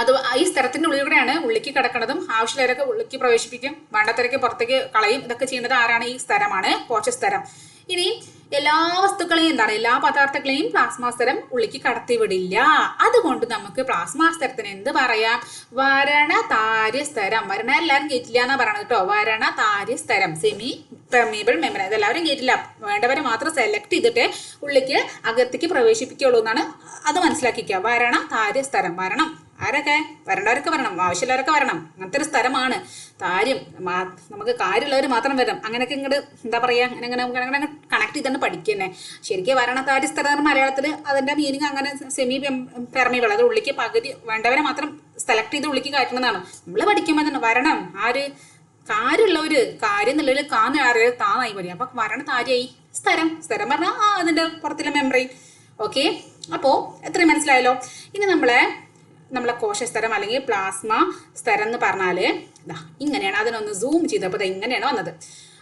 അത് ഈ സ്ഥലത്തിന്റെ ഉള്ളിൽ കൂടെയാണ് ഉള്ളിക്ക് കിടക്കുന്നതും ആവശ്യമുള്ളവരൊക്കെ ഉള്ളിക്ക് പ്രവേശിപ്പിക്കും. വേണ്ടത്തരക്ക് പുറത്തേക്ക് കളയും. ഇതൊക്കെ ചെയ്യുന്നത് ആരാണ് ഈ സ്ഥലമാണ്? കോശസ്ഥലം ഇനി എല്ലാ വസ്തുക്കളെയും എന്താണ്? എല്ലാ പദാർത്ഥങ്ങളെയും പ്ലാസ്മ സ്ഥലം ഉള്ളിക്ക് കടത്തിവിടില്ല. അതുകൊണ്ട് നമുക്ക് പ്ലാസ്മ സ്ഥലത്തിന് എന്ത് പറയാം? വരണ താര്യസ്ഥരം വരണ എല്ലാവരും കേട്ടില്ല എന്നാ പറയണത് കേട്ടോ വരണ താര്യസ്ഥരം സെമി പെർമീബിൾ മെമ്പറ ഇതെല്ലാവരും കേട്ടില്ല വേണ്ടവരെ മാത്രം സെലക്ട് ചെയ്തിട്ട് ഉള്ളിക്ക് അകത്തേക്ക് പ്രവേശിപ്പിക്കുള്ളൂ എന്നാണ് അത് മനസ്സിലാക്കിക്കുക. വരണ താര്യസ്ഥരം വരണം. ആരൊക്കെ? വരേണ്ടവരൊക്കെ വരണം. ആവശ്യമുള്ളവരൊക്കെ വരണം. അങ്ങനത്തെ ഒരു സ്ഥലമാണ്. കാര്യം നമുക്ക് കാര്യമുള്ളവർ മാത്രം വരണം. അങ്ങനെയൊക്കെ ഇങ്ങോട്ട് എന്താ പറയുക അങ്ങനെ അങ്ങനെ അങ്ങനെ കണക്ട് ചെയ്താണ് പഠിക്കുന്നത് ശരിക്കും വരണതാരി സ്ഥലം മലയാളത്തിൽ അതിന്റെ മീനിങ് അങ്ങനെ സെമി പെർമിബിൾ അത് ഉള്ളിക്ക് പകുതി വേണ്ടവരെ മാത്രം സെലക്ട് ചെയ്ത് ഉള്ളിക്ക് കയറ്റുന്നതാണ് നമ്മൾ പഠിക്കുമ്പോൾ തന്നെ വരണം. ആര് കാര്യമുള്ളവര് കാര്യം എന്നുള്ളവർ കാന്ന് അറിയാതെ താന്നായി മതി അപ്പൊ വരണ താരിയായി സ്ഥലം. സ്ഥലം പറഞ്ഞാൽ ആ അതിന്റെ പുറത്തിലെ മെമ്മറി ഓക്കെ അപ്പോ എത്രയും മനസ്സിലായല്ലോ? ഇനി നമ്മളെ നമ്മളെ കോശസ്തരം അല്ലെങ്കിൽ പ്ലാസ്മ സ്തരം എന്ന് പറഞ്ഞാൽ ഇങ്ങനെയാണ്. അതിനൊന്ന് സൂം ചെയ്തപ്പോൾ ഇത് ഇങ്ങനെയാണ് വന്നത്.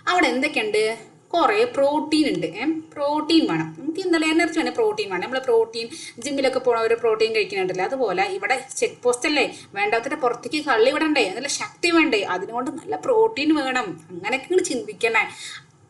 അവിടെ എന്തൊക്കെയുണ്ട്? കുറേ പ്രോട്ടീൻ ഉണ്ട്. പ്രോട്ടീൻ വേണം. നമുക്ക് ഇന്നലെ എനർജി വേണം പ്രോട്ടീൻ വേണം. നമ്മൾ പ്രോട്ടീൻ ജിമ്മിലൊക്കെ പോണവർ പ്രോട്ടീൻ കഴിക്കുന്നുണ്ടല്ലോ. അതുപോലെ ഇവിടെ ചെക്ക് പോസ്റ്റ് അല്ലേ? വേണ്ടാത്തതിന്റെ പുറത്തേക്ക് കള്ളി വിടണ്ടേ? നല്ല ശക്തി വേണ്ടേ? അതിനുകൊണ്ട് നല്ല പ്രോട്ടീൻ വേണം. അങ്ങനെയൊക്കെ ചിന്തിക്കണേ.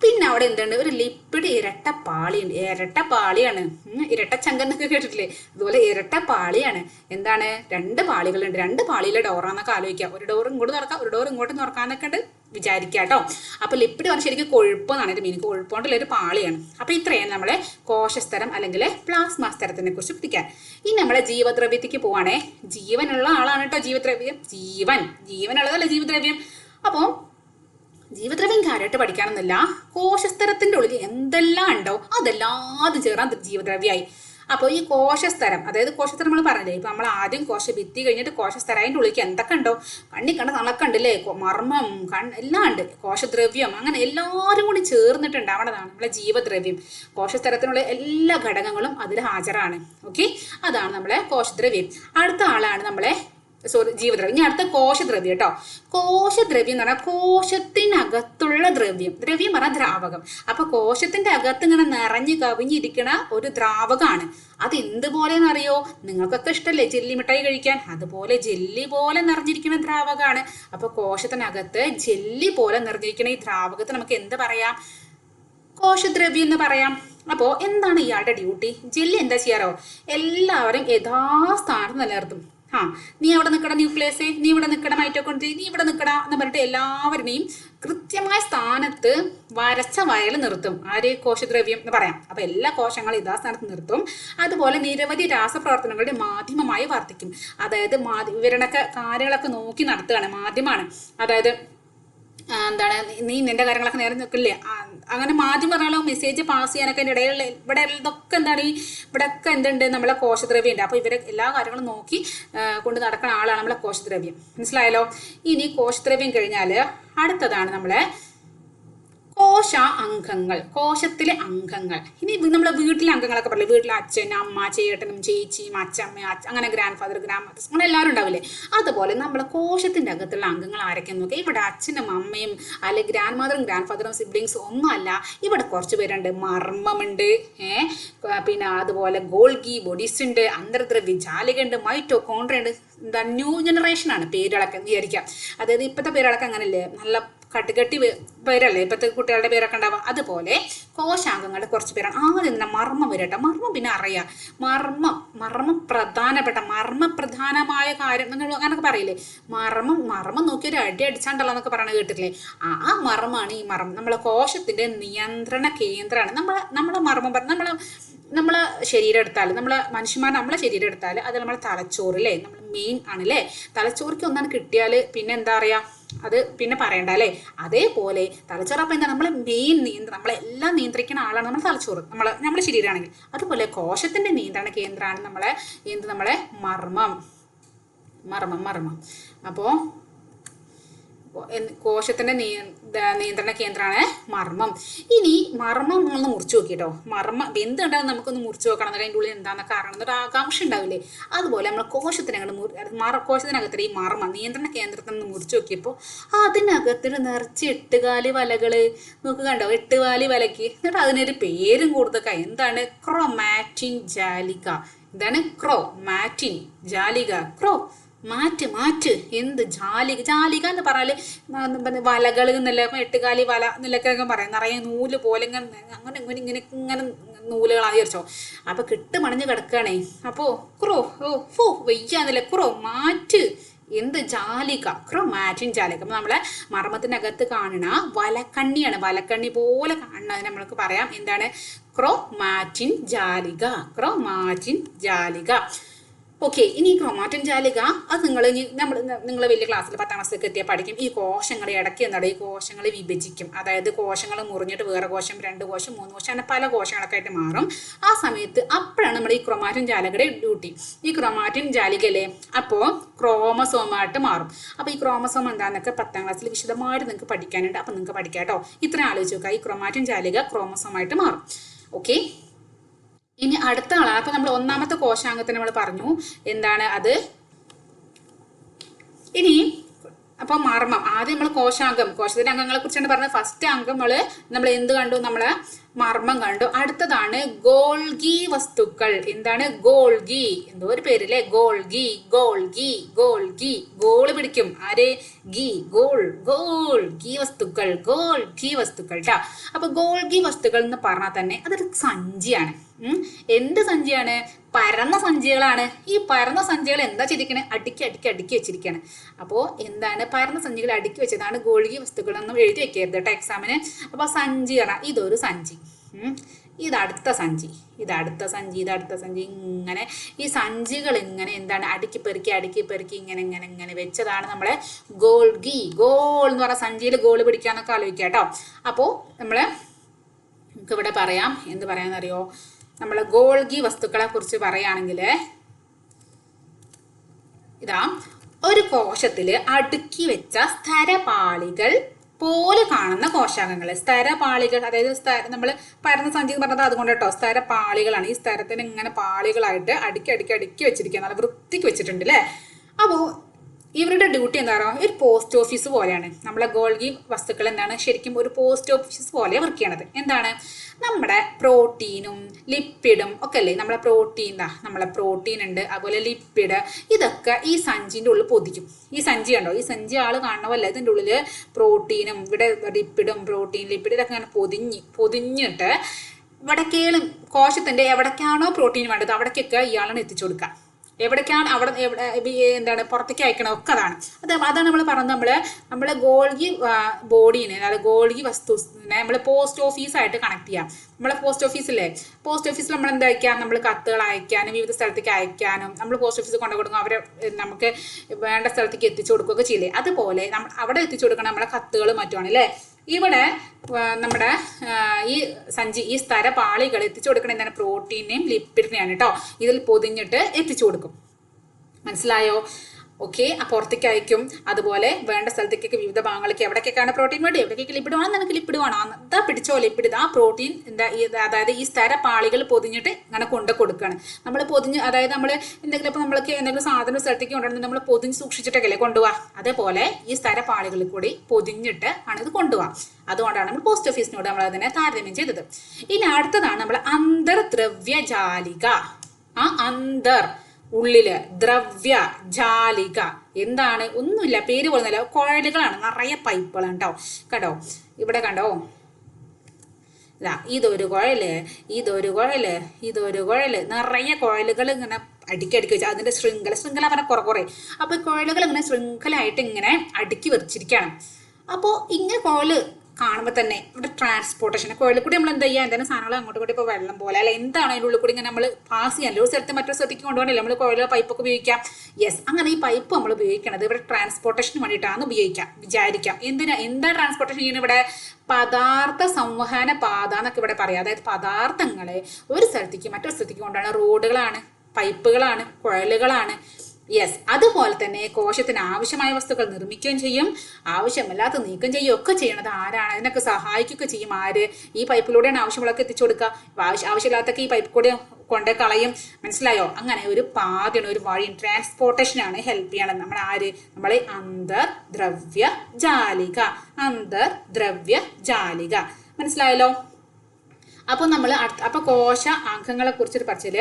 പിന്നെ അവിടെ എന്തുണ്ട്? ഒരു ലിപ്പിഡ് ഇരട്ട പാളിയുണ്ട്. ഇരട്ട പാളിയാണ്. ഇരട്ട ഇരട്ട ചങ്കന്നൊക്കെ കേട്ടിട്ടില്ലേ? അതുപോലെ ഇരട്ട പാളിയാണ്. എന്താണ്? രണ്ട് പാളികളുണ്ട്. രണ്ട് പാളിയിലെ ഡോറാന്നൊക്കെ ആലോചിക്കാം. ഒരു ഡോർ ഇങ്ങോട്ട് തുറക്കാം ഒരു ഡോർ ഇങ്ങോട്ട് തുറക്കാന്നൊക്കെ ഉണ്ട് വിചാരിക്കുക കേട്ടോ. അപ്പൊ ലിപ്പിഡ് പറഞ്ഞാൽ ശരിക്കും കൊഴുപ്പെന്നാണ് ഒരു മീൻ കൊഴുപ്പോണ്ടുള്ള ഒരു പാളിയാണ്. അപ്പൊ ഇത്രയാണ് നമ്മളെ കോശസ്തരം അല്ലെങ്കിൽ പ്ലാസ്മ സ്തരത്തിനെ കുറിച്ച് പിടിക്കാൻ ഇനി നമ്മളെ ജീവദ്രവ്യത്തിക്ക് പോവാണേ. ജീവനുള്ള ആളാണ് കേട്ടോ ജീവദ്രവ്യം. ജീവൻ. ജീവനുള്ളതല്ല ജീവദ്രവ്യം? അപ്പോൾ ജീവദ്രവ്യം കാര്യമായിട്ട് പഠിക്കാനൊന്നുമില്ല. കോശസ്തരത്തിന്റെ ഉള്ളിൽ എന്തെല്ലാം ഉണ്ടോ അതെല്ലാം അത് ചേർന്ന ജീവദ്രവ്യമായി അപ്പോൾ ഈ കോശസ്തരം അതായത് കോശസ്തരം നമ്മൾ പറഞ്ഞില്ലേ ഇപ്പൊ നമ്മൾ ആദ്യം കോശ ഭിത്തി കഴിഞ്ഞിട്ട് കോശസ്തരം അതിന്റെ ഉള്ളിലേക്ക് എന്തൊക്കെ ഉണ്ടോ കണ്ണി കണ്ട തണക്ക ഉണ്ടല്ലേ മർമ്മം കൺ എല്ലാം ഉണ്ട് കോശദ്രവ്യം അങ്ങനെ എല്ലാവരും കൂടി ചേർന്നിട്ടുണ്ടാവണതാണ് നമ്മളെ ജീവദ്രവ്യം. കോശസ്തരത്തിനുള്ള എല്ലാ ഘടകങ്ങളും അതിൽ ഹാജരാണ്. ഓക്കെ? അതാണ് നമ്മളെ കോശദ്രവ്യം. അടുത്ത ആളാണ് നമ്മളെ സോറി ജീവദ്രവ്യം. ഇനി അടുത്ത കോശദ്രവ്യം കേട്ടോ. കോശദ്രവ്യം എന്ന് പറഞ്ഞാൽ കോശത്തിനകത്തുള്ള ദ്രവ്യം. ദ്രവ്യം പറഞ്ഞാൽ ദ്രാവകം. അപ്പൊ കോശത്തിന്റെ അകത്ത് ഇങ്ങനെ നിറഞ്ഞു കവിഞ്ഞിരിക്കണ ഒരു ദ്രാവകമാണ് അത് എന്തുപോലെന്ന് അറിയോ? നിങ്ങൾക്കൊക്കെ ഇഷ്ടമല്ലേ ജെല്ലി മിഠായി കഴിക്കാൻ? അതുപോലെ ജെല്ലി പോലെ നിറഞ്ഞിരിക്കുന്ന ദ്രാവകമാണ് അപ്പൊ കോശത്തിനകത്ത് ജെല്ലി പോലെ നിറഞ്ഞിരിക്കുന്ന ഈ ദ്രാവകത്തെ നമുക്ക് എന്ത് പറയാം? കോശദ്രവ്യം എന്ന് പറയാം. അപ്പോൾ എന്താണ് ഇയാളുടെ ഡ്യൂട്ടി? ജെല്ലി എന്താ ചെയ്യാറോ? എല്ലാവരും യഥാസ്ഥാനത്ത് നിലനിർത്തും. ആ നീ അവിടെ നിൽക്കട ന്യൂക്ലിയസ്. നീ ഇവിടെ നിൽക്കട മൈറ്റോകോൺട്രി നീ ഇവിടെ നിൽക്കട എന്ന് പറഞ്ഞിട്ട് എല്ലാവരുടെയും കൃത്യമായ സ്ഥാനത്ത് വരച്ച വയൽ നിർത്തും. ആര്? കോശദ്രവ്യം എന്ന് പറയാം. അപ്പൊ എല്ലാ കോശങ്ങളും ഇതാ സ്ഥാനത്ത് നിർത്തും. അതുപോലെ നിരവധി രാസപ്രവർത്തനങ്ങളുടെ മാധ്യമമായി വർത്തിക്കും. അതായത് മാധ്യ ഇവരുടെയൊക്കെ കാര്യങ്ങളൊക്കെ നോക്കി നടത്തുകയാണ് മാധ്യമമാണ്. അതായത് എന്താണ്? നീ നിന്റെ കാര്യങ്ങളൊക്കെ നേരെ നിൽക്കില്ലേ? അങ്ങനെ മാധ്യമം പറഞ്ഞാലോ മെസ്സേജ് പാസ് ചെയ്യാനൊക്കെ അതിന്റെ ഇടയിൽ ഇവിടെ ഇതൊക്കെ എന്താണ്? ഈ ഇവിടെയൊക്കെ എന്തുണ്ട്? നമ്മളെ കോശദ്രവ്യം ഉണ്ട്. അപ്പോൾ ഇവരെ എല്ലാ കാര്യങ്ങളും നോക്കി കൊണ്ട് നടക്കുന്ന ആളാണ് നമ്മളെ കോശദ്രവ്യം. മനസ്സിലായല്ലോ? ഇനി കോശദ്രവ്യം കഴിഞ്ഞാൽ അടുത്തതാണ് നമ്മളെ കോശ അംഗങ്ങൾ കോശത്തിലെ അംഗങ്ങൾ. ഇനി നമ്മുടെ വീട്ടിലെ അംഗങ്ങളൊക്കെ പറയില്ലേ? വീട്ടിലെ അച്ഛൻ അമ്മ ചേട്ടനും ചേച്ചിയും അച്ഛമ്മ അച്ഛ അങ്ങനെ ഗ്രാൻഡ് ഫാദർ ഗ്രാൻഡ് മദർ അങ്ങനെ എല്ലാവരും ഉണ്ടാവില്ലേ? അതുപോലെ നമ്മളെ കോശത്തിന്റെ അകത്തുള്ള അംഗങ്ങൾ ആരൊക്കെയെന്ന് നോക്കുക ഇവിടെ അച്ഛനും അമ്മയും അല്ലെ ഗ്രാൻഡ് മദറും ഗ്രാൻഡ് ഫാദറും സിബ്ലിങ്സും ഒന്നുമല്ല. ഇവിടെ കുറച്ച് പേരുണ്ട്. മർമ്മമുണ്ട് പിന്നെ അതുപോലെ ഗോൾഗി ബൊഡീസ് ഉണ്ട് അന്തർദ്രവ്യ മൈറ്റോ കോൺട്രയുണ്ട് എന്താ ന്യൂ ജനറേഷൻ ആണ് പേരുകളൊക്കെ വിചാരിക്കാം. അതായത് ഇപ്പോഴത്തെ പേരുകളൊക്കെ അങ്ങനെയല്ലേ നല്ല കട്ടിക്കട്ടി പേ- പേരല്ലേ? ഇപ്പോഴത്തെ കുട്ടികളുടെ പേരൊക്കെ ഉണ്ടാവുക. അതുപോലെ കോശാംഗങ്ങളുടെ കുറച്ച് പേരാണ്. ആദ്യം തന്നെ മർമ്മം വരട്ടെ മർമ്മം പിന്നെ അറിയാം. മർമ്മം മർമ്മം പ്രധാനപ്പെട്ട മർമ്മപ്രധാനമായ കാര്യം നിങ്ങൾ അങ്ങനൊക്കെ പറയില്ലേ? മർമ്മം മർമ്മം നോക്കി ഒരു അടി അടിച്ചാണ്ടല്ലോ എന്നൊക്കെ പറയണത് കേട്ടിട്ടില്ലേ? ആ മർമ്മമാണ് ഈ മർമ്മം. നമ്മളെ കോശത്തിന്റെ നിയന്ത്രണ കേന്ദ്രമാണ്. നമ്മൾ നമ്മളെ മർമ്മം നമ്മൾ നമ്മളെ ശരീരം എടുത്താൽ നമ്മളെ മനുഷ്യന്മാർ നമ്മളെ ശരീരം എടുത്താൽ അത് നമ്മളെ തലച്ചോറ് അല്ലേ? നമ്മൾ മെയിൻ ആണ് അല്ലേ തലച്ചോറിക്ക് ഒന്നാണ് കിട്ടിയാൽ പിന്നെ എന്താ പറയാ? അത് പിന്നെ പറയണ്ട അല്ലേ? അതേപോലെ തലച്ചോറ് അപ്പം എന്താ? നമ്മളെ മെയിൻ നിയന്ത്രണം നമ്മളെല്ലാം നിയന്ത്രിക്കുന്ന ആളാണ് നമ്മുടെ തലച്ചോറ്. നമ്മളെ നമ്മുടെ ശരീരമാണെങ്കിൽ അതുപോലെ കോശത്തിന്റെ നിയന്ത്രണ കേന്ദ്രമാണ് നമ്മളെ എന്ത്? നമ്മളെ മർമ്മം. മർമ്മം മർമ്മം. അപ്പോൾ കോശത്തിന്റെ നിയ- നിയന്ത്രണ കേന്ദ്രമാണ് മർമ്മം. ഇനി മർമ്മം നിങ്ങളൊന്ന് മുറിച്ചു നോക്കിട്ടോ. മർമ്മം എന്ത് കണ്ടാലും നമുക്കൊന്ന് മുറിച്ചു നോക്കണം. അതിന്റെ ഉള്ളിൽ എന്താണെന്ന് അറിയണം എന്നൊരു ആകാംക്ഷ ഉണ്ടാവില്ലേ? അതുപോലെ നമ്മൾ കോശത്തിനകത്ത് മുറി കോശത്തിനകത്ത് ഈ മർമ്മം നിയന്ത്രണ കേന്ദ്രത്തിൽ നിന്ന് മുറിച്ചു നോക്കിയപ്പോൾ അതിനകത്തിൽ നിറച്ച് എട്ടുകാലി വലകൾ നോക്ക് കണ്ടോ? എട്ടുകാലി വലക്ക്. എന്നിട്ട് അതിനൊരു പേരും കൊടുത്തൊക്കെ. എന്താണ്? ക്രോമാറ്റിൻ ജാലിക. എന്താണ്? ക്രോ മാറ്റിൻ ജാലിക. ക്രോ മാറ്റ് മാറ്റ്. എന്ത് ജാലിക ജാലിക എന്ന് പറഞ്ഞാൽ വലകൾ എന്നല്ല എട്ടുകാലി വല എന്നല്ലൊക്കെ പറയാം. നിറയെ നൂൽ പോലെ ഇങ്ങനെ അങ്ങനെ ഇങ്ങനെ ഇങ്ങനെ ഇങ്ങനെ നൂലുകളായി വിചാരിച്ചോ അപ്പൊ കിട്ട് മണഞ്ഞ് കിടക്കുകയാണേ. അപ്പോ ക്രോ ഓ ഫോ വയ്യാന്നല്ലേ ക്രോ മാറ്റ്. എന്ത് ജാലിക ക്രോ മാറ്റിൻ ജാലിക. അപ്പൊ നമ്മളെ മർമ്മത്തിനകത്ത് കാണുന്ന വലക്കണ്ണിയാണ്. വലക്കണ്ണി പോലെ കാണുന്ന അതിന് നമ്മൾക്ക് പറയാം. എന്താണ്? ക്രോ മാറ്റിൻ ജാലിക ക്രോ മാറ്റിൻ ജാലിക. ഓക്കെ ഇനി ക്രോമാറ്റിൻ ജാലിക അത് നിങ്ങൾ നമ്മൾ നിങ്ങൾ വലിയ ക്ലാസ്സിൽ പത്താം ക്ലാസ്സിലേക്ക് എത്തിയാൽ പഠിക്കും. ഈ കോശങ്ങളെ ഇടയ്ക്ക് എന്താണ് ഈ കോശങ്ങൾ വിഭജിക്കും. അതായത് കോശങ്ങൾ മുറിഞ്ഞിട്ട് വേറെ കോശം രണ്ട് കോശം മൂന്ന് കോശം അങ്ങനെ പല കോശങ്ങളൊക്കെ ആയിട്ട് മാറും. ആ സമയത്ത് അപ്പോഴാണ് നമ്മൾ ഈ ക്രോമാറ്റിൻ ജാലികയുടെ ഡ്യൂട്ടി ഈ ക്രോമാറ്റിൻ ജാലികയിലെ അപ്പോൾ ക്രോമസോമായിട്ട് മാറും. അപ്പോൾ ഈ ക്രോമസോം എന്താണെന്നൊക്കെ പത്താം ക്ലാസ്സിൽ വിശദമായിട്ട് നിങ്ങൾക്ക് പഠിക്കാനുണ്ട്. അപ്പോൾ നിങ്ങൾക്ക് പഠിക്കാം കേട്ടോ. ഇത്രയും ആലോചിച്ച് നോക്കുക ഈ ക്രോമാറ്റിൻ ജാലിക ക്രോമസോമായിട്ട് മാറും. ഓക്കെ ഇനി അടുത്ത ആളാണ് അപ്പൊ നമ്മൾ ഒന്നാമത്തെ കോശാംഗത്തിന് നമ്മൾ പറഞ്ഞു. എന്താണ് അത്? ഇനി അപ്പൊ മർമ്മം. ആദ്യം നമ്മൾ കോശാംഗം കോശത്തിന്റെ അംഗങ്ങളെ കുറിച്ചാണ് പറഞ്ഞത്. ഫസ്റ്റ് അംഗം നമ്മൾ നമ്മൾ എന്ത് കണ്ടു? നമ്മൾ മർമ്മം കണ്ടു. അടുത്തതാണ് ഗോൾഗി വസ്തുക്കൾ. എന്താണ്? ഗോൾഗി. എന്തോ ഒരു പേരില്ലേ? Golgi Golgi Golgi. ഗോൾ പിടിക്കും. ആര്? ഗി ഗോൾ ഗോൾ. ഗി വസ്തുക്കൾ ഗോൾ ഗി വസ്തുക്കൾ ട്ടാ. അപ്പൊ ഗോൾഗി വസ്തുക്കൾ എന്ന് പറഞ്ഞാൽ തന്നെ അതൊരു സഞ്ചിയാണ്. എന്ത് സഞ്ചിയാണ്? പരന്ന സഞ്ചികളാണ്. ഈ പരന്ന സഞ്ചികൾ എന്താ ചെയ്തിരിക്കണേ അടുക്കി അടുക്കി അടുക്കി വെച്ചിരിക്കുകയാണ് അപ്പോൾ എന്താണ്? പരന്ന സഞ്ചികൾ അടുക്കി വെച്ചതാണ് ഗോൾഗി വസ്തുക്കളൊന്നും എഴുതി വെക്കരുത് കേട്ടോ എക്സാമിന് അപ്പോൾ സഞ്ചി പറഞ്ഞാൽ ഇതൊരു സഞ്ചി. ഇതടുത്ത സഞ്ചി. ഇതടുത്ത സഞ്ചി ഇതടുത്ത സഞ്ചി ഇങ്ങനെ. ഈ സഞ്ചികൾ ഇങ്ങനെ എന്താണ്? അടുക്കി പെറുക്കി അടുക്കി പെറുക്കി ഇങ്ങനെ ഇങ്ങനെ ഇങ്ങനെ വെച്ചതാണ് നമ്മളെ ഗോൾഗി ഗോൾ എന്ന് പറഞ്ഞ സഞ്ചിയിൽ ഗോൾ പിടിക്കാന്നൊക്കെ ആലോചിക്കാം കേട്ടോ. അപ്പോൾ നമ്മൾ നമുക്കിവിടെ പറയാം. എന്ത് പറയാന്നറിയോ? നമ്മൾ ഗോൾഗി വസ്തുക്കളെ കുറിച്ച് പറയുകയാണെങ്കിൽ ഇതാ ഒരു കോശത്തിൽ അടുക്കി വെച്ച സ്ഥരപാളികൾ പോലെ കാണുന്ന കോശാംഗങ്ങൾ സ്ഥരപാളികൾ അതായത് നമ്മൾ പരന്ന സഞ്ചി എന്ന് പറഞ്ഞത് അതുകൊണ്ട് കേട്ടോ. സ്ഥരപാളികളാണ്. ഈ സ്ഥലത്തിന് ഇങ്ങനെ പാളികളായിട്ട് അടുക്കി അടുക്കി അടുക്കി വെച്ചിരിക്കുക നല്ല വൃത്തിക്ക് വെച്ചിട്ടുണ്ട് അല്ലേ അപ്പോൾ ഇവരുടെ ഡ്യൂട്ടി എന്താ പറയുക ഒരു പോസ്റ്റ് ഓഫീസ് പോലെയാണ്. നമ്മളെ ഗോൾഗി വസ്തുക്കൾ എന്താണ്? ശരിക്കും ഒരു പോസ്റ്റ് ഓഫീസ് പോലെ വർക്ക് ചെയ്യണത്. എന്താണ്? നമ്മുടെ പ്രോട്ടീനും ലിപ്പിഡും ഒക്കെ അല്ലേ നമ്മളെ പ്രോട്ടീൻ ആ നമ്മളെ പ്രോട്ടീൻ ഉണ്ട് അതുപോലെ ലിപ്പിഡ് ഇതൊക്കെ ഈ സഞ്ചിന്റെ ഉള്ളിൽ പൊതിക്കും. ഈ സഞ്ചി കണ്ടോ? ഈ സഞ്ചി ആൾ കാണണമല്ല ഇതിന്റെ ഉള്ളിൽ പ്രോട്ടീനും ഇവിടെ ലിപ്പിഡും പ്രോട്ടീൻ ലിപ്പിഡ് ഇതൊക്കെ അങ്ങനെ പൊതിഞ്ഞ് പൊതിഞ്ഞിട്ട് ഇവിടേക്കേലും കോശത്തിന്റെ എവിടേക്കാണോ പ്രോട്ടീൻ വേണ്ടത് അവിടേക്കൊക്കെ ഇയാളാണ് എത്തിച്ചു കൊടുക്കുക എവിടേക്കാണ് അവിടെ എവിടെ എന്താണ് പുറത്തേക്ക് അയക്കണം ഒക്കെ അതാണ്. അത് അതാണ് നമ്മൾ പറഞ്ഞത് നമ്മൾ നമ്മളെ ഗോൾഗി ബോഡീനെ അതായത് ഗോൾഗി വസ്തുവിനെ നമ്മൾ പോസ്റ്റ് ഓഫീസായിട്ട് കണക്ട് ചെയ്യാം. നമ്മളെ പോസ്റ്റ് ഓഫീസില്ലേ പോസ്റ്റ് ഓഫീസിൽ നമ്മൾ എന്താ അയക്കാം? നമ്മൾ കത്തുകൾ അയക്കാനും വിവിധ സ്ഥലത്തേക്ക് അയക്കാനും നമ്മൾ പോസ്റ്റ് ഓഫീസിൽ കൊണ്ടു കൊടുക്കും അവരെ നമുക്ക് വേണ്ട സ്ഥലത്തേക്ക് എത്തിച്ചു കൊടുക്കുകയൊക്കെ ചെയ്യില്ലേ? അതുപോലെ നമ്മൾ അവിടെ എത്തിച്ചു കൊടുക്കണം നമ്മളെ കത്തുകൾ മറ്റുമാണ് അല്ലേ? ഇവിടെ നമ്മുടെ ഈ സഞ്ചി ഈ സ്ഥര പാളികൾ എത്തിച്ചു കൊടുക്കണ എന്താണ്? പ്രോട്ടീനെയും ലിപ്പിഡിനെയാണ് കേട്ടോ ഇതിൽ പൊതിഞ്ഞിട്ട് എത്തിച്ചു കൊടുക്കും. മനസ്സിലായോ? ഓക്കെ അപ്പുറത്തേക്ക് പുറത്തേക്ക് അയക്കും അതുപോലെ വേണ്ട സ്ഥലത്തേക്കൊക്കെ വിവിധ ഭാഗങ്ങളിലേക്ക് എവിടേക്കൊക്കെയാണ് പ്രോട്ടീൻ വേണ്ടത്? എവിടേക്കൊക്കെ ലിപ്പിഡ് വേണം? നിനക്ക് ലിപ്പിഡ് വേണം. അതാ പിടിച്ചോ ലിപ്പിഡ് ആ പ്രോട്ടീൻ എന്താ അതായത് ഈ സ്ഥര പാളികൾ പൊതിഞ്ഞിട്ട് ഇങ്ങനെ കൊണ്ട് കൊടുക്കുകയാണ് നമ്മൾ പൊതിഞ്ഞ് അതായത് നമ്മൾ എന്തെങ്കിലും ഇപ്പോൾ നമ്മൾക്ക് എന്തെങ്കിലും സാധനം സ്ഥലത്തേക്ക് കൊണ്ടുവരുന്നത് നമ്മൾ പൊതിഞ്ഞ് സൂക്ഷിച്ചിട്ടൊക്കെ അല്ലേ അതേപോലെ ഈ സ്ഥര പാളികളിൽ കൂടി പൊതിഞ്ഞിട്ട് ആണ് ഇത് കൊണ്ടുപോകാം അതുകൊണ്ടാണ് നമ്മൾ പോസ്റ്റ് ഓഫീസിനോട് നമ്മൾ അതിനെ താരതമ്യം ചെയ്തത്. ഇനി അടുത്തതാണ് നമ്മൾ അന്തർദ്രവ്യജാലിക. ആ അന്തർ ഉള്ളിൽ ദ്രവ്യ ജാലിക. എന്താണ്? ഒന്നുമില്ല. പേര് പോലെ കുഴലുകളാണ്. നിറയെ പൈപ്പുകളാണ് കേട്ടോ. കേട്ടോ ഇവിടെ കണ്ടോ? ഇതാ ഇതൊരു കുഴൽ ഇതൊരു കുഴൽ ഇതൊരു കുഴൽ. നിറയെ കുഴലുകൾ ഇങ്ങനെ അടുക്കി അടുക്കി വെച്ചാൽ അതിന്റെ ശൃംഖല ശൃംഖല പറഞ്ഞ കുറെ കുറെ. അപ്പൊ ഈ കുഴലുകൾ ഇങ്ങനെ ശൃംഖലയായിട്ട് ഇങ്ങനെ അടുക്കി വെച്ചിരിക്കുകയാണ് അപ്പോൾ ഇങ്ങനെ കുഴൽ കാണുമ്പോൾ തന്നെ ഇവിടെ ട്രാൻസ്പോർട്ടേഷൻ കുഴലിൽ കൂടി നമ്മൾ എന്താ ചെയ്യുക എന്തെങ്കിലും സാധനങ്ങൾ അങ്ങോട്ട് കൂടി ഇപ്പോൾ വെള്ളം പോലെ. അല്ല എന്താണ് അതിന്റെ ഉള്ളിൽ കൂടി ഇങ്ങനെ നമ്മൾ പാസ് ചെയ്യാൻ ഒരു സ്ഥലത്ത് മറ്റൊരു സ്ഥലത്തേക്ക് കൊണ്ടുപോകണേ നമ്മൾ കുഴലോ പൈപ്പൊക്കെ ഉപയോഗിക്കാം. യെസ് അങ്ങനെ ഈ പൈപ്പ് നമ്മൾ ഉപയോഗിക്കണത് ഇവിടെ ട്രാൻസ്പോർട്ടേഷന് വേണ്ടിയിട്ടാണ് ഉപയോഗിക്കാം. വിചാരിക്കാം. എന്തിനാ? എന്താ ട്രാൻസ്പോർട്ടേഷൻ ചെയ്യുന്നത് ഇവിടെ? പദാർത്ഥ സംവഹന പാത എന്നൊക്കെ ഇവിടെ പറയാം. അതായത് പദാർത്ഥങ്ങളെ ഒരു സ്ഥലത്തേക്ക് മറ്റൊരു സ്ഥലത്തേക്ക് കൊണ്ടുപോകുന്ന റോഡുകളാണ് പൈപ്പുകളാണ് കുഴലുകളാണ് യെസ് അതുപോലെ തന്നെ കോശത്തിന് ആവശ്യമായ വസ്തുക്കൾ നിർമ്മിക്കുകയും ചെയ്യും. ആവശ്യമല്ലാത്ത നീക്കം ചെയ്യുകയും ഒക്കെ ചെയ്യണത് ആരാണ്? അതിനൊക്കെ സഹായിക്കുകയൊക്കെ ചെയ്യും ആര്? ഈ പൈപ്പിലൂടെയാണ് ആവശ്യമുള്ളതൊക്കെ എത്തിച്ചു കൊടുക്കുക. ആവശ്യ ആവശ്യമില്ലാത്തൊക്കെ ഈ പൈപ്പ് കൂടെ കൊണ്ടേ കളയും. മനസ്സിലായോ? അങ്ങനെ ഒരു പാതയാണ് ഒരു വഴി. ട്രാൻസ്പോർട്ടേഷനാണ് ഹെൽപ്പ് ചെയ്യണത്. നമ്മൾ ആര്? നമ്മളെ അന്തർ ദ്രവ്യ ജാലിക അന്തർ ദ്രവ്യ ജാലിക മനസ്സിലായല്ലോ? അപ്പോൾ നമ്മൾ അപ്പോൾ കോശ അംഗങ്ങളെ കുറിച്ചൊരു പറച്ചിൽ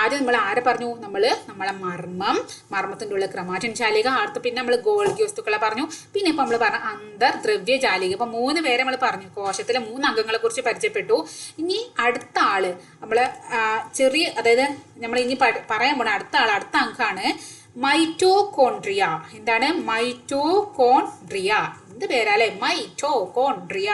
ആദ്യം നമ്മൾ ആരെ പറഞ്ഞു? നമ്മൾ നമ്മളെ മർമ്മം മർമ്മത്തിന്റെ ഉള്ള ക്രമാറ്റിൻ ജാലിക അടുത്ത് പിന്നെ നമ്മൾ ഗോൾഗി വസ്തുക്കളെ പറഞ്ഞു. പിന്നെ ഇപ്പോൾ നമ്മൾ പറഞ്ഞ അന്തർ ദ്രവ്യ ജാലിക. അപ്പോൾ മൂന്ന് പേരെ നമ്മൾ പറഞ്ഞു. കോശത്തിലെ മൂന്ന് അംഗങ്ങളെ കുറിച്ച് പരിചയപ്പെട്ടു. ഇനി അടുത്ത ആൾ നമ്മൾ ചെറിയ അതായത് നമ്മൾ ഇനി പറയാൻ പോണ അടുത്ത ആൾ അടുത്ത അംഗമാണ് മൈറ്റോകോൺഡ്രിയ. എന്താണ്? മൈറ്റോകോൺഡ്രിയ. എന്ത് പേരാല്ലേ മൈറ്റോകോൺട്രിയ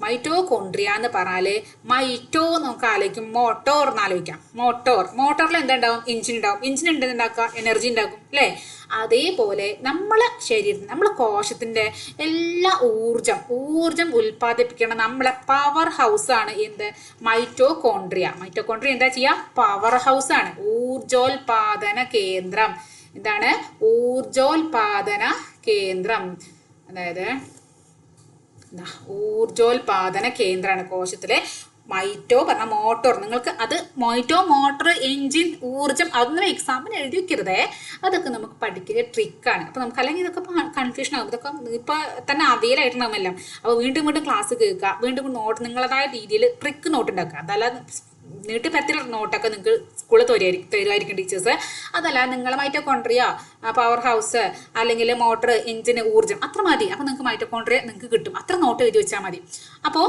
മൈറ്റോകോൺട്രിയ എന്ന് പറഞ്ഞാൽ മൈറ്റോ നമുക്ക് ആലോചിക്കും. മോട്ടോർ എന്ന് ആലോചിക്കാം. മോട്ടോർ. മോട്ടോറിൽ എന്തുണ്ടാവും? എഞ്ചിൻ ഉണ്ടാവും. എഞ്ചിൻ ഉണ്ട് ഉണ്ടാക്കുക എനർജി ഉണ്ടാക്കും. അല്ലേ? അതേപോലെ നമ്മളെ ശരീരത്തിന് നമ്മളെ കോശത്തിന്റെ എല്ലാ ഊർജം ഊർജം ഉൽപ്പാദിപ്പിക്കുന്ന നമ്മളെ പവർ ഹൗസ് ആണ് എന്ത്? മൈറ്റോകോൺട്രിയ മൈറ്റോകോൺട്രിയ എന്താ ചെയ്യുക? പവർ ഹൗസ് ആണ്. ഊർജോൽപാദന കേന്ദ്രം. എന്താണ്? ഊർജോൽപാദന കേന്ദ്രം. അതായത് ഊർജോൽപാദന കേന്ദ്രമാണ് കോശത്തിലെ മൈറ്റോ പറഞ്ഞ മോട്ടോർ. നിങ്ങൾക്ക് അത് മൈറ്റോ മോട്ടോർ എൻജിൻ ഊർജം അതൊന്നും എക്സാമിന് എഴുതി വെക്കരുതേ. അതൊക്കെ നമുക്ക് പഠിക്കുന്ന ട്രിക്കാണ് അപ്പോൾ നമുക്ക് അല്ലെങ്കിൽ ഇതൊക്കെ കൺഫ്യൂഷൻ ആകും ഇതൊക്കെ ഇപ്പോൾ തന്നെ അവയിലായിട്ടുണ്ടാവുമല്ലോ അപ്പോൾ വീണ്ടും വീണ്ടും ക്ലാസ് കേൾക്കുക. വീണ്ടും നോട്ട് നിങ്ങളതായ രീതിയിൽ ട്രിക്ക് നോട്ട് ഉണ്ടാക്കുക. അതല്ലാതെ നീട്ടി പരത്തിലുള്ള നോട്ടൊക്കെ നിങ്ങൾക്ക് സ്കൂളിൽ തരുമായിരിക്കും തരുമായിരിക്കും ടീച്ചേഴ്സ് അതല്ല നിങ്ങളെ മൈറ്റോകോൺട്രിയ പവർ ഹൗസ് അല്ലെങ്കിൽ മോട്ടർ എഞ്ചിൻ ഊർജം അത്ര മതി. അപ്പോൾ നിങ്ങൾക്ക് മൈറ്റോകോൺട്രിയ നിങ്ങൾക്ക് കിട്ടും. അത്ര നോട്ട് എഴുതി വെച്ചാൽ മതി. അപ്പോൾ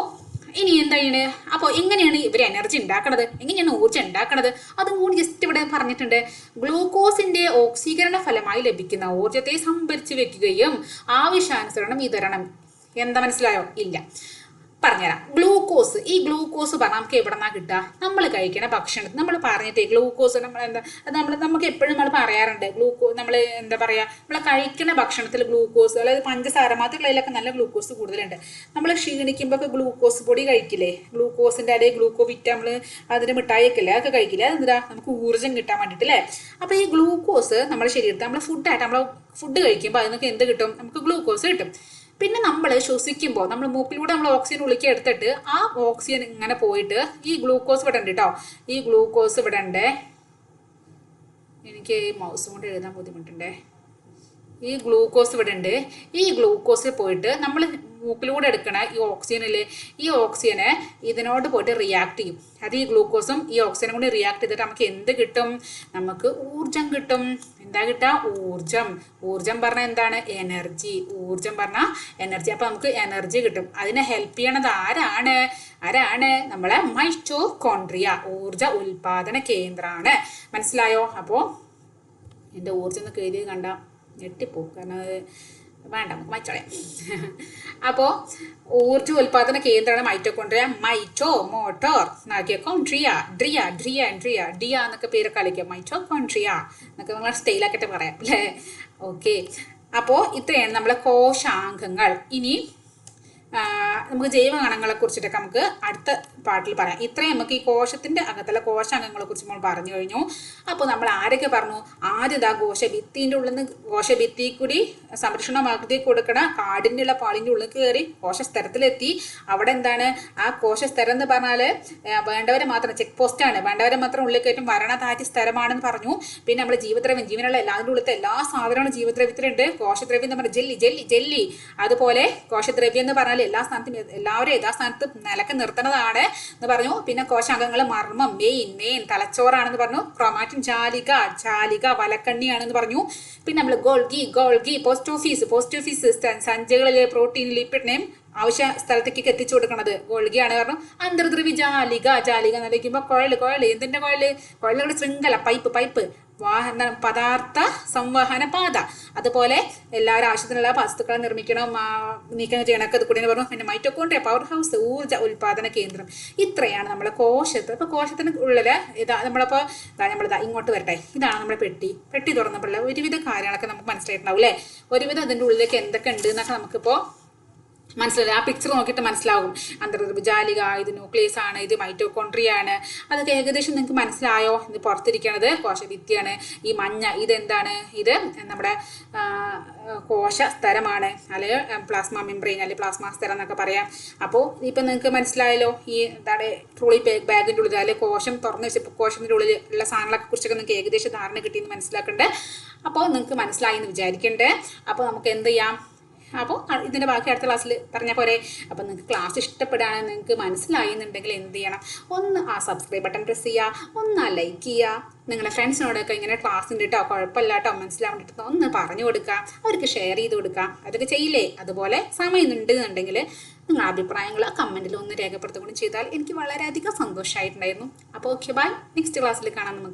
ഇനി എന്താണ്? അപ്പോൾ എങ്ങനെയാണ് ഇവർ എനർജി ഉണ്ടാക്കണത്? എങ്ങനെയാണ് ഊർജം ഉണ്ടാക്കണത്? അതും കൂടി ജസ്റ്റ് ഇവിടെ പറഞ്ഞിട്ടുണ്ട്. ഗ്ലൂക്കോസിന്റെ ഓക്സീകരണ ഫലമായി ലഭിക്കുന്ന ഊർജത്തെ സംഭരിച്ചു വെക്കുകയും ആവശ്യാനുസരണം വിതരണം. എന്താ മനസ്സിലായോ? ഇല്ല. പറഞ്ഞുതരാം. ഗ്ലൂക്കോസ്. ഈ ഗ്ലൂക്കോസ് പറഞ്ഞാൽ നമുക്ക് എവിടെ നിന്നാണ് കിട്ടുക? നമ്മൾ കഴിക്കണ ഭക്ഷണത്തിൽ നമ്മൾ പറഞ്ഞിട്ടേ ഗ്ലൂക്കോസ് നമ്മൾ എന്താ അത് നമ്മൾ നമുക്ക് എപ്പോഴും നമ്മൾ പറയാറുണ്ട്. ഗ്ലൂക്കോ നമ്മൾ എന്താ പറയുക നമ്മൾ കഴിക്കുന്ന ഭക്ഷണത്തിൽ ഗ്ലൂക്കോസ് അതായത് പഞ്ചസാര മാത്രമുള്ളതിലൊക്കെ നല്ല ഗ്ലൂക്കോസ് കൂടുതലുണ്ട്. നമ്മൾ ക്ഷീണിക്കുമ്പോൾ ഒക്കെ ഗ്ലൂക്കോസ് പൊടി കഴിക്കില്ലേ? ഗ്ലൂക്കോസിന്റെ അതേ ഗ്ലൂക്കോ വിറ്റ് നമ്മൾ അതിന്റെ മിഠായിയൊക്കെ ഇല്ലേ അതൊക്കെ കഴിക്കില്ലേ? അതെന്താ നമുക്ക് ഊർജം കിട്ടാൻ വേണ്ടിയിട്ട് അല്ലേ അപ്പോൾ ഈ ഗ്ലൂക്കോസ് നമ്മുടെ ശരീരത്തിൽ നമ്മൾ ഫുഡായിട്ട് നമ്മൾ ഫുഡ് കഴിക്കുമ്പോൾ അതിനൊക്കെ എന്ത് കിട്ടും? നമുക്ക് ഗ്ലൂക്കോസ് കിട്ടും. പിന്നെ നമ്മൾ ശ്വസിക്കുമ്പോൾ നമ്മൾ മൂപ്പിലൂടെ നമ്മൾ ഓക്സിജൻ ഉള്ളിലേക്ക് എടുത്തിട്ട് ആ ഓക്സിജൻ ഇങ്ങനെ പോയിട്ട് ഈ ഗ്ലൂക്കോസ് ഇവിടെ ഉണ്ട് കേട്ടോ ഈ ഗ്ലൂക്കോസ് ഇവിടെ ഉണ്ട്. എനിക്ക് മൗസ് കൊണ്ട് എഴുതാൻ ബുദ്ധിമുട്ടുണ്ടേ. ഈ ഗ്ലൂക്കോസ് ഇവിടെ ഉണ്ട്. ഈ ഗ്ലൂക്കോസിൽ പോയിട്ട് നമ്മൾ മൂക്കിലൂടെ എടുക്കണ ഈ ഓക്സിജനിൽ ഈ ഓക്സിജനെ ഇതിനോട് പോയിട്ട് റിയാക്ട് ചെയ്യും. അത് ഈ ഗ്ലൂക്കോസും ഈ ഓക്സിജനും കൂടി റിയാക്ട് ചെയ്തിട്ട് നമുക്ക് എന്ത് കിട്ടും? നമുക്ക് ഊർജം കിട്ടും. എന്താ കിട്ടുക ഊർജം ഊർജം പറഞ്ഞാൽ എന്താണ്? എനർജി ഊർജം പറഞ്ഞാൽ എനർജി അപ്പം നമുക്ക് എനർജി കിട്ടും. അതിനെ ഹെൽപ്പ് ചെയ്യണത് ആരാണ്? ആരാണ്? നമ്മളെ മൈറ്റോകോൺട്രിയ ഊർജ ഉൽപാദന കേന്ദ്രമാണ് മനസ്സിലായോ? അപ്പോൾ എന്റെ ഊർജം എന്നൊക്കെ എഴുതി കണ്ട ഞെട്ടിപ്പോവും. കാരണം വേണ്ട നമുക്ക് അപ്പോ അപ്പോൾ ഊർജ ഉൽപാദന കേന്ദ്രമാണ് മൈറ്റോകോൺട്രിയ മൈറ്റോ മോട്ടോർ. എന്നാക്കിയ കോൺട്രിയ ഡ്രിയ ഡ്രിയ ഡ്രിയ. ഡിയ എന്നൊക്കെ പേരൊക്കെ കളിക്കുക മൈറ്റോകോൺട്രിയ എന്നൊക്കെ നമ്മൾ സ്റ്റൈലാക്കിയിട്ട് പറയാം അല്ലേ? ഓക്കെ. അപ്പോൾ ഇത്രയാണ് നമ്മളെ കോശാംഗങ്ങൾ. ഇനി നമുക്ക് ജൈവഗണങ്ങളെ കുറിച്ചിട്ടൊക്കെ നമുക്ക് അടുത്ത പാട്ടിൽ പറയാം. ഇത്രയും നമുക്ക് ഈ കോശത്തിന്റെ അകത്തുള്ള കോശാംഗങ്ങളെ കുറിച്ച് നമ്മൾ പറഞ്ഞു കഴിഞ്ഞു. അപ്പോൾ നമ്മൾ ആരൊക്കെ പറഞ്ഞു? ആദ്യം ഇതാ കോശഭിത്തിന്റെ ഉള്ളിൽ നിന്ന് കോശഭിത്തി കൂടി സംരക്ഷണം സംരക്ഷണമാക്കി കൊടുക്കണ കാടിന്റെ ഉള്ള പാളിന്റെ ഉള്ളിൽ കയറി കോശസ്ഥരത്തിലെത്തി അവിടെ എന്താണ്? ആ കോശസ്ഥരം എന്ന് പറഞ്ഞാൽ വേണ്ടവരെ മാത്രം ചെക്ക് പോസ്റ്റാണ് വേണ്ടവരെ മാത്രം ഉള്ളിൽ കയറ്റും മരണതാറ്റി സ്ഥലമാണെന്ന് പറഞ്ഞു. പിന്നെ നമ്മൾ ജീവദ്രവ്യം ജീവനുള്ള എല്ലാവരുടെ ഉള്ളിലത്തെ എല്ലാ സാധനങ്ങളും ജീവദ്രവ്യത്തിലുണ്ട്. കോശദ്രവ്യം എന്ന് പറഞ്ഞാൽ ജെല്ലി ജെല്ലി ജെല്ലി. അതുപോലെ കോശദ്രവ്യം എന്ന് പറഞ്ഞാൽ എല്ലാ സ്ഥാനത്തും എല്ലാവരും യഥാസ്ഥാനത്ത് നിലയ്ക്ക് നിർത്തുന്നതാണ് എന്ന് പറഞ്ഞു. പിന്നെ കോശാംഗങ്ങൾ മർമ്മം മെയിൻ മെയിൻ തലച്ചോറാണെന്ന് പറഞ്ഞു. ക്രോമാറ്റിൻ ജാലിക ജാലിക വലക്കണ്ണിയാണെന്ന് പറഞ്ഞു. പിന്നെ നമ്മൾ Golgi Golgi post office post office സഞ്ചികളിലെ protein ലിപ്പിഡിനെയും ആവശ്യ സ്ഥലത്തേക്ക് എത്തിച്ചു കൊടുക്കണത്. ഗോൾഗിയാണ് കാരണം അന്തർദ്രവി ജാലിക ജാലിക എന്ന് വിളിക്കുമ്പോൾ കുഴൽ കുഴൽ എന്തിന്റെ കുഴൽ കുഴലുകളുടെ ശൃംഖല പൈപ്പ് പൈപ്പ്. വാഹ എന്താണ് പദാർത്ഥ സംവഹന പാത. അതുപോലെ എല്ലാവരും ആവശ്യത്തിനുള്ള വസ്തുക്കൾ നിർമ്മിക്കണം നീക്കം ചെയ്യണമൊക്കെ ഇത് കൂടി പറഞ്ഞു. പിന്നെ മൈറ്റോകോൺട്രിയ പവർ ഹൗസ് ഊർജ ഉൽപാദന കേന്ദ്രം. ഇത്രയാണ് നമ്മളെ കോശത്ത്. ഇപ്പൊ കോശത്തിന് ഉള്ളിൽ ഇതാ നമ്മളിപ്പോൾ ഇതാ നമ്മളിതാ ഇങ്ങോട്ട് വരട്ടെ. ഇതാണ് നമ്മുടെ പെട്ടി. പെട്ടി തുറന്നപ്പോഴുള്ള ഒരുവിധ കാര്യങ്ങളൊക്കെ നമുക്ക് മനസ്സിലായിട്ടുണ്ടാവും അല്ലേ? ഒരുവിധം അതിന്റെ ഉള്ളിലേക്ക് എന്തൊക്കെ ഉണ്ട് എന്നൊക്കെ നമുക്കിപ്പോൾ മനസ്സിലായി. ആ പിക്ചർ നോക്കിയിട്ട് മനസ്സിലാകും അന്തർജാലിക ഇത് ന്യൂക്ലിയസ് ആണ് ഇത് മൈറ്റോകോൺട്രിയ ആണ്. അതൊക്കെ ഏകദേശം നിങ്ങൾക്ക് മനസ്സിലായോ? ഇത് പുറത്തിരിക്കണത് കോശഭിത്തിയാണ് ഈ മഞ്ഞ ഇതെന്താണ്? ഇത് നമ്മുടെ കോശ സ്ഥലമാണ് അല്ലെങ്കിൽ പ്ലാസ്മ മെംബ്രെയിൻ അല്ലെങ്കിൽ പ്ലാസ്മ സ്ഥലം എന്നൊക്കെ പറയാം. അപ്പോൾ ഇപ്പം നിങ്ങൾക്ക് മനസ്സിലായല്ലോ ഈ എന്താണ് ട്രോളി ബാഗിന്റെ ഉള്ളിൽ അല്ലെങ്കിൽ കോശം തുറന്ന് വെച്ചപ്പോൾ കോശത്തിന്റെ ഉള്ളിൽ ഉള്ള സാധനങ്ങളൊക്കെ കുറിച്ചൊക്കെ നിങ്ങൾക്ക് ഏകദേശം ധാരണ കിട്ടിയെന്ന് മനസ്സിലാക്കണ്ടേ. അപ്പോൾ നിങ്ങൾക്ക് മനസ്സിലായി എന്ന് വിചാരിക്കണ്ടേ. അപ്പോൾ നമുക്ക് എന്ത് ചെയ്യാം? അപ്പോൾ ഇതിന്റെ ബാക്കി അടുത്ത ക്ലാസ്സിൽ പറഞ്ഞ പോലെ അപ്പോൾ നിങ്ങൾക്ക് ക്ലാസ് ഇഷ്ടപ്പെടാൻ നിങ്ങൾക്ക് മനസ്സിലായി എന്നുണ്ടെങ്കിൽ എന്ത് ചെയ്യണം? ഒന്ന് ആ സബ്സ്ക്രൈബ് ബട്ടൺ പ്രസ് ചെയ്യുക ഒന്ന് ലൈക്ക് ചെയ്യുക നിങ്ങളുടെ ഫ്രണ്ട്സിനോടൊക്കെ ഇങ്ങനെ ക്ലാസ് ഉണ്ട് കേട്ടോ കുഴപ്പമില്ല ഒന്ന് പറഞ്ഞു കൊടുക്കുക അവർക്ക് ഷെയർ ചെയ്ത് കൊടുക്കുക അതൊക്കെ ചെയ്യില്ലേ? അതുപോലെ സമയം ഉണ്ട് എന്നുണ്ടെങ്കിൽ നിങ്ങളുടെ അഭിപ്രായങ്ങൾ കമന്റിൽ ഒന്ന് രേഖപ്പെടുത്തുകയും ചെയ്താൽ എനിക്ക് വളരെയധികം സന്തോഷമായിട്ടുണ്ടായിരുന്നു അപ്പോൾ ഓക്കെ ബൈ നെക്സ്റ്റ് ക്ലാസ്സിൽ കാണാം നമുക്ക്.